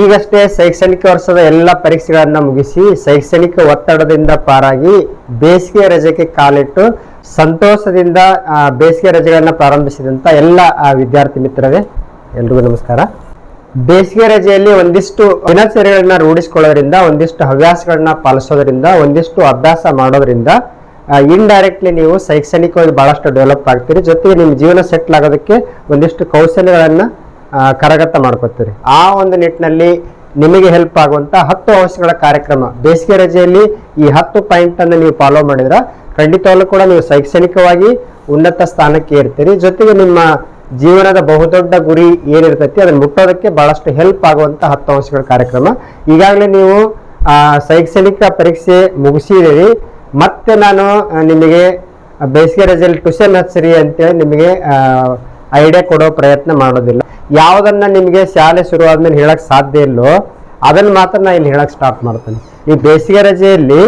ಈಗಷ್ಟೇ ಶೈಕ್ಷಣಿಕ ವರ್ಷದ ಎಲ್ಲ ಪರೀಕ್ಷೆಗಳನ್ನು ಮುಗಿಸಿ ಶೈಕ್ಷಣಿಕ ಒತ್ತಡದಿಂದ ಪಾರಾಗಿ ಬೇಸಿಗೆ ರಜೆಗೆ ಕಾಲಿಟ್ಟು ಸಂತೋಷದಿಂದ ಬೇಸಿಗೆ ರಜೆಗಳನ್ನು ಪ್ರಾರಂಭಿಸಿದಂಥ ಎಲ್ಲ ವಿದ್ಯಾರ್ಥಿ ಮಿತ್ರರೇ, ಎಲ್ರಿಗೂ ನಮಸ್ಕಾರ. ಬೇಸಿಗೆ ರಜೆಯಲ್ಲಿ ಒಂದಿಷ್ಟು ದಿನಚರಿಗಳನ್ನ ರೂಢಿಸ್ಕೊಳ್ಳೋದ್ರಿಂದ, ಒಂದಿಷ್ಟು ಹವ್ಯಾಸಗಳನ್ನ ಪಾಲಿಸೋದ್ರಿಂದ, ಒಂದಿಷ್ಟು ಅಭ್ಯಾಸ ಮಾಡೋದ್ರಿಂದ ಇಂಡೈರೆಕ್ಟ್ಲಿ ನೀವು ಶೈಕ್ಷಣಿಕವಾಗಿ ಬಹಳಷ್ಟು ಡೆವಲಪ್ ಆಗ್ತೀರಿ. ಜೊತೆಗೆ ನಿಮ್ಮ ಜೀವನ ಸೆಟ್ಲ್ ಆಗೋದಕ್ಕೆ ಒಂದಿಷ್ಟು ಕೌಶಲ್ಯಗಳನ್ನ ಕರಗತ ಮಾಡ್ಕೋತೀರಿ. ಆ ಒಂದು ನಿಟ್ಟಿನಲ್ಲಿ ನಿಮಗೆ ಹೆಲ್ಪ್ ಆಗುವಂತ ಹತ್ತು ಅಂಶಗಳ ಕಾರ್ಯಕ್ರಮ ಬೇಸಿಗೆ ರಜೆಯಲ್ಲಿ ಈ ಹತ್ತು ಪಾಯಿಂಟ್ ಅನ್ನು ನೀವು ಫಾಲೋ ಮಾಡಿದ್ರೆ ಖಂಡಿತವಾಗ್ಲೂ ಕೂಡ ನೀವು ಶೈಕ್ಷಣಿಕವಾಗಿ ಉನ್ನತ ಸ್ಥಾನಕ್ಕೆ ಏರ್ತೀರಿ. ಜೊತೆಗೆ ನಿಮ್ಮ ಜೀವನದ ಬಹುದೊಡ್ಡ ಗುರಿ ಏನಿರ್ತೈತಿ, ಅದನ್ನ ಮುಟ್ಟೋದಕ್ಕೆ ಬಹಳಷ್ಟು ಹೆಲ್ಪ್ ಆಗುವಂತ ಹತ್ತು ಅಂಶಗಳ ಕಾರ್ಯಕ್ರಮ. ಈಗಾಗಲೇ ನೀವು ಶೈಕ್ಷಣಿಕ ಪರೀಕ್ಷೆ ಮುಗಿಸಿದಿರಿ ಮತ್ತೆ ನಾನು ನಿಮಗೆ ಬೇಸಿಗೆ ರಜೆಯಲ್ಲಿ ಟ್ಯೂಷನ್ ಹಚ್ಚಿರಿ ಅಂತೇಳಿ ನಿಮಗೆ ಐಡಿಯಾ ಕೊಡೋ ಪ್ರಯತ್ನ ಮಾಡೋದಿಲ್ಲ. ಯಾವುದನ್ನ ನಿಮಗೆ ಶಾಲೆ ಶುರು ಆದ್ಮೇಲೆ ಹೇಳಕ್ ಸಾಧ್ಯ ಇಲ್ಲೋ, ಅದನ್ನ ಮಾತ್ರ ನಾ ಇಲ್ಲಿ ಹೇಳಕ್ ಸ್ಟಾರ್ಟ್ ಮಾಡ್ತೇನೆ. ಈ ಬೇಸಿಗೆ ರಜೆಯಲ್ಲಿ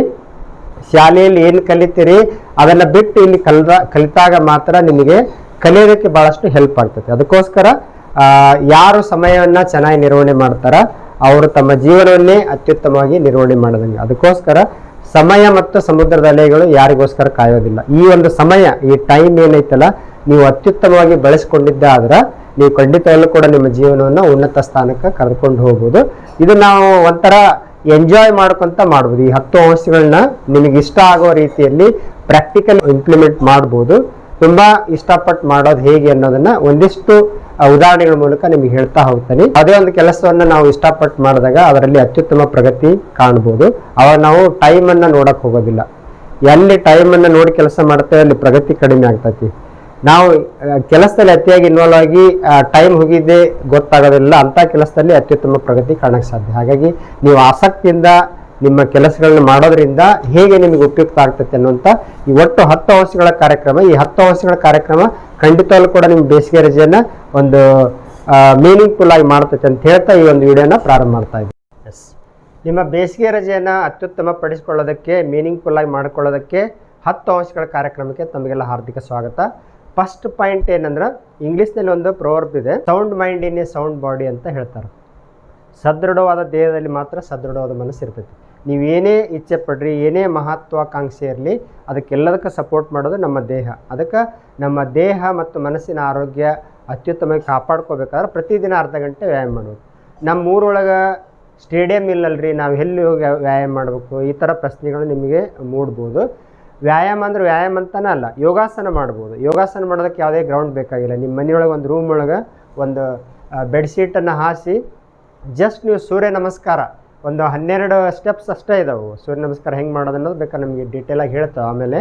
ಶಾಲೆಯಲ್ಲಿ ಏನು ಕಲಿತೀರಿ, ಅದನ್ನ ಬಿಟ್ಟು ಇಲ್ಲಿ ಕಲ್ದ, ಕಲಿತಾಗ ಮಾತ್ರ ನಿಮಗೆ ಕಲಿಯೋದಕ್ಕೆ ಬಹಳಷ್ಟು ಹೆಲ್ಪ್ ಆಗ್ತದೆ. ಅದಕ್ಕೋಸ್ಕರ ಯಾರು ಸಮಯವನ್ನ ಚೆನ್ನಾಗಿ ನಿರ್ವಹಣೆ ಮಾಡ್ತಾರ, ಅವರು ತಮ್ಮ ಜೀವನವನ್ನೇ ಅತ್ಯುತ್ತಮವಾಗಿ ನಿರ್ವಹಣೆ ಮಾಡೋದಂಗೆ. ಅದಕ್ಕೋಸ್ಕರ, ಸಮಯ ಮತ್ತು ಸಮುದ್ರದ ಅಲೆಗಳು ಯಾರಿಗೋಸ್ಕರ ಕಾಯೋದಿಲ್ಲ. ಈ ಒಂದು ಸಮಯ, ಈ ಟೈಮ್ ಏನೈತಲ್ಲ ನೀವು ಅತ್ಯುತ್ತಮವಾಗಿ ಬಳಸ್ಕೊಂಡಿದ್ದ ಆದ್ರೆ ನೀವು ಖಂಡಿತವಾಗ್ಲೂ ಕೂಡ ನಿಮ್ಮ ಜೀವನವನ್ನು ಉನ್ನತ ಸ್ಥಾನಕ್ಕೆ ಕರೆದುಕೊಂಡು ಹೋಗ್ಬೋದು. ಇದು ನಾವು ಒಂಥರ ಎಂಜಾಯ್ ಮಾಡ್ಕೊಂತ ಮಾಡ್ಬೋದು. ಈ ಹತ್ತು ಅಂಶಗಳನ್ನ ನಿಮಗೆ ಇಷ್ಟ ಆಗೋ ರೀತಿಯಲ್ಲಿ ಪ್ರಾಕ್ಟಿಕಲ್ ಇಂಪ್ಲಿಮೆಂಟ್ ಮಾಡ್ಬೋದು. ತುಂಬಾ ಇಷ್ಟಪಟ್ಟು ಮಾಡೋದು ಹೇಗೆ ಅನ್ನೋದನ್ನ ಒಂದಿಷ್ಟು ಉದಾಹರಣೆಗಳ ಮೂಲಕ ನಿಮಗೆ ಹೇಳ್ತಾ ಹೋಗ್ತಾನೆ. ಅದೇ ಒಂದು ಕೆಲಸವನ್ನ ನಾವು ಇಷ್ಟಪಟ್ಟು ಮಾಡಿದಾಗ ಅದರಲ್ಲಿ ಅತ್ಯುತ್ತಮ ಪ್ರಗತಿ ಕಾಣ್ಬೋದು. ಅವಾಗ ನಾವು ಟೈಮ್ ಅನ್ನ ನೋಡಕ್ ಹೋಗೋದಿಲ್ಲ. ಎಲ್ಲಿ ಟೈಮ್ ಅನ್ನ ನೋಡಿ ಕೆಲಸ ಮಾಡ್ತೇವೆ, ಅಲ್ಲಿ ಪ್ರಗತಿ ಕಡಿಮೆ ಆಗ್ತೈತಿ. ನಾವು ಕೆಲಸದಲ್ಲಿ ಅತಿಯಾಗಿ ಇನ್ವಾಲ್ವ್ ಆಗಿ ಟೈಮ್ ಹೋಗಿದ್ದೆ ಗೊತ್ತಾಗೋದಿಲ್ಲ. ಅಂತ ಕೆಲಸದಲ್ಲಿ ಅತ್ಯುತ್ತಮ ಪ್ರಗತಿ ಕಾಣಕ್ಕೆ ಸಾಧ್ಯ. ಹಾಗಾಗಿ ನೀವು ಆಸಕ್ತಿಯಿಂದ ನಿಮ್ಮ ಕೆಲಸಗಳನ್ನ ಮಾಡೋದ್ರಿಂದ ಹೇಗೆ ನಿಮಗೆ ಉಪಯುಕ್ತ ಆಗ್ತೈತೆ ಅನ್ನುವಂಥ ಈ ಒಟ್ಟು ಹತ್ತು ವರ್ಷಗಳ ಕಾರ್ಯಕ್ರಮ ಈ ಹತ್ತು ವರ್ಷಗಳ ಕಾರ್ಯಕ್ರಮ ಖಂಡಿತವಾಗ್ಲೂ ಕೂಡ ನಿಮ್ಮ ಬೇಸಿಗೆ ರಜೆಯನ್ನ ಒಂದು ಮೀನಿಂಗ್ಫುಲ್ ಆಗಿ ಮಾಡ್ತೈತೆ ಅಂತ ಹೇಳ್ತಾ ಈ ಒಂದು ವಿಡಿಯೋನ ಪ್ರಾರಂಭ ಮಾಡ್ತಾ ಇದ್ದೀವಿ ಎಸ್ ನಿಮ್ಮ ಬೇಸಿಗೆ ರಜೆಯನ್ನು ಅತ್ಯುತ್ತಮ ಪಡಿಸ್ಕೊಳ್ಳೋದಕ್ಕೆ ಮೀನಿಂಗ್ಫುಲ್ ಆಗಿ ಮಾಡ್ಕೊಳ್ಳೋದಕ್ಕೆ ಹತ್ತು ವರ್ಷಗಳ ಕಾರ್ಯಕ್ರಮಕ್ಕೆ ತಮಗೆಲ್ಲ ಹಾರ್ದಿಕ ಸ್ವಾಗತ. ಫಸ್ಟ್ ಪಾಯಿಂಟ್ ಏನಂದ್ರೆ ಇಂಗ್ಲೀಷ್ನಲ್ಲಿ ಒಂದು ಪ್ರೋವರ್ಬ್ ಇದೆ sound mind in a sound body ಅಂತ ಹೇಳ್ತಾರೆ. ಸದೃಢವಾದ ದೇಹದಲ್ಲಿ ಮಾತ್ರ ಸದೃಢವಾದ ಮನಸ್ಸು ಇರ್ತೈತಿ. ನೀವು ಏನೇ ಇಚ್ಛೆ ಪಡ್ರಿ, ಏನೇ ಮಹತ್ವಾಕಾಂಕ್ಷೆ ಇರಲಿ, ಅದಕ್ಕೆಲ್ಲದಕ್ಕೆ ಸಪೋರ್ಟ್ ಮಾಡೋದು ನಮ್ಮ ದೇಹ. ಅದಕ್ಕೆ ನಮ್ಮ ದೇಹ ಮತ್ತು ಮನಸ್ಸಿನ ಆರೋಗ್ಯ ಅತ್ಯುತ್ತಮವಾಗಿ ಕಾಪಾಡ್ಕೋಬೇಕಾದ್ರೆ ಪ್ರತಿದಿನ ಅರ್ಧ ಗಂಟೆ ವ್ಯಾಯಾಮ ಮಾಡಬೇಕು. ನಮ್ಮ ಊರೊಳಗೆ ಸ್ಟೇಡಿಯಂ ಇಲ್ಲಲ್ರಿ, ನಾವು ಎಲ್ಲಿ ಹೋಗಿ ವ್ಯಾಯಾಮ ಮಾಡಬೇಕು, ಈ ಥರ ಪ್ರಶ್ನೆಗಳು ನಿಮಗೆ ಮೂಡ್ಬೋದು. ವ್ಯಾಯಾಮ ಅಂದ್ರೆ ವ್ಯಾಯಾಮ ಅಂತಾನೆ ಅಲ್ಲ, ಯೋಗಾಸನ ಮಾಡ್ಬೋದು. ಯೋಗಾಸನ ಮಾಡೋದಕ್ಕೆ ಯಾವುದೇ ಗ್ರೌಂಡ್ ಬೇಕಾಗಿಲ್ಲ. ನಿಮ್ಮ ಮನೆಯೊಳಗೆ ಒಂದು ರೂಮ್ ಒಳಗೆ ಒಂದು ಬೆಡ್ಶೀಟನ್ನು ಹಾಸಿ ಜಸ್ಟ್ ನೀವು ಸೂರ್ಯ ನಮಸ್ಕಾರ, ಒಂದು ಹನ್ನೆರಡು ಸ್ಟೆಪ್ಸ್ ಅಷ್ಟೇ ಇದಾವೆ. ಸೂರ್ಯ ನಮಸ್ಕಾರ ಹೆಂಗೆ ಮಾಡೋದು ಅನ್ನೋದು ಬೇಕಾದ್ರೆ ನಮಗೆ ಡೀಟೇಲಾಗಿ ಹೇಳ್ತಾವೆ. ಆಮೇಲೆ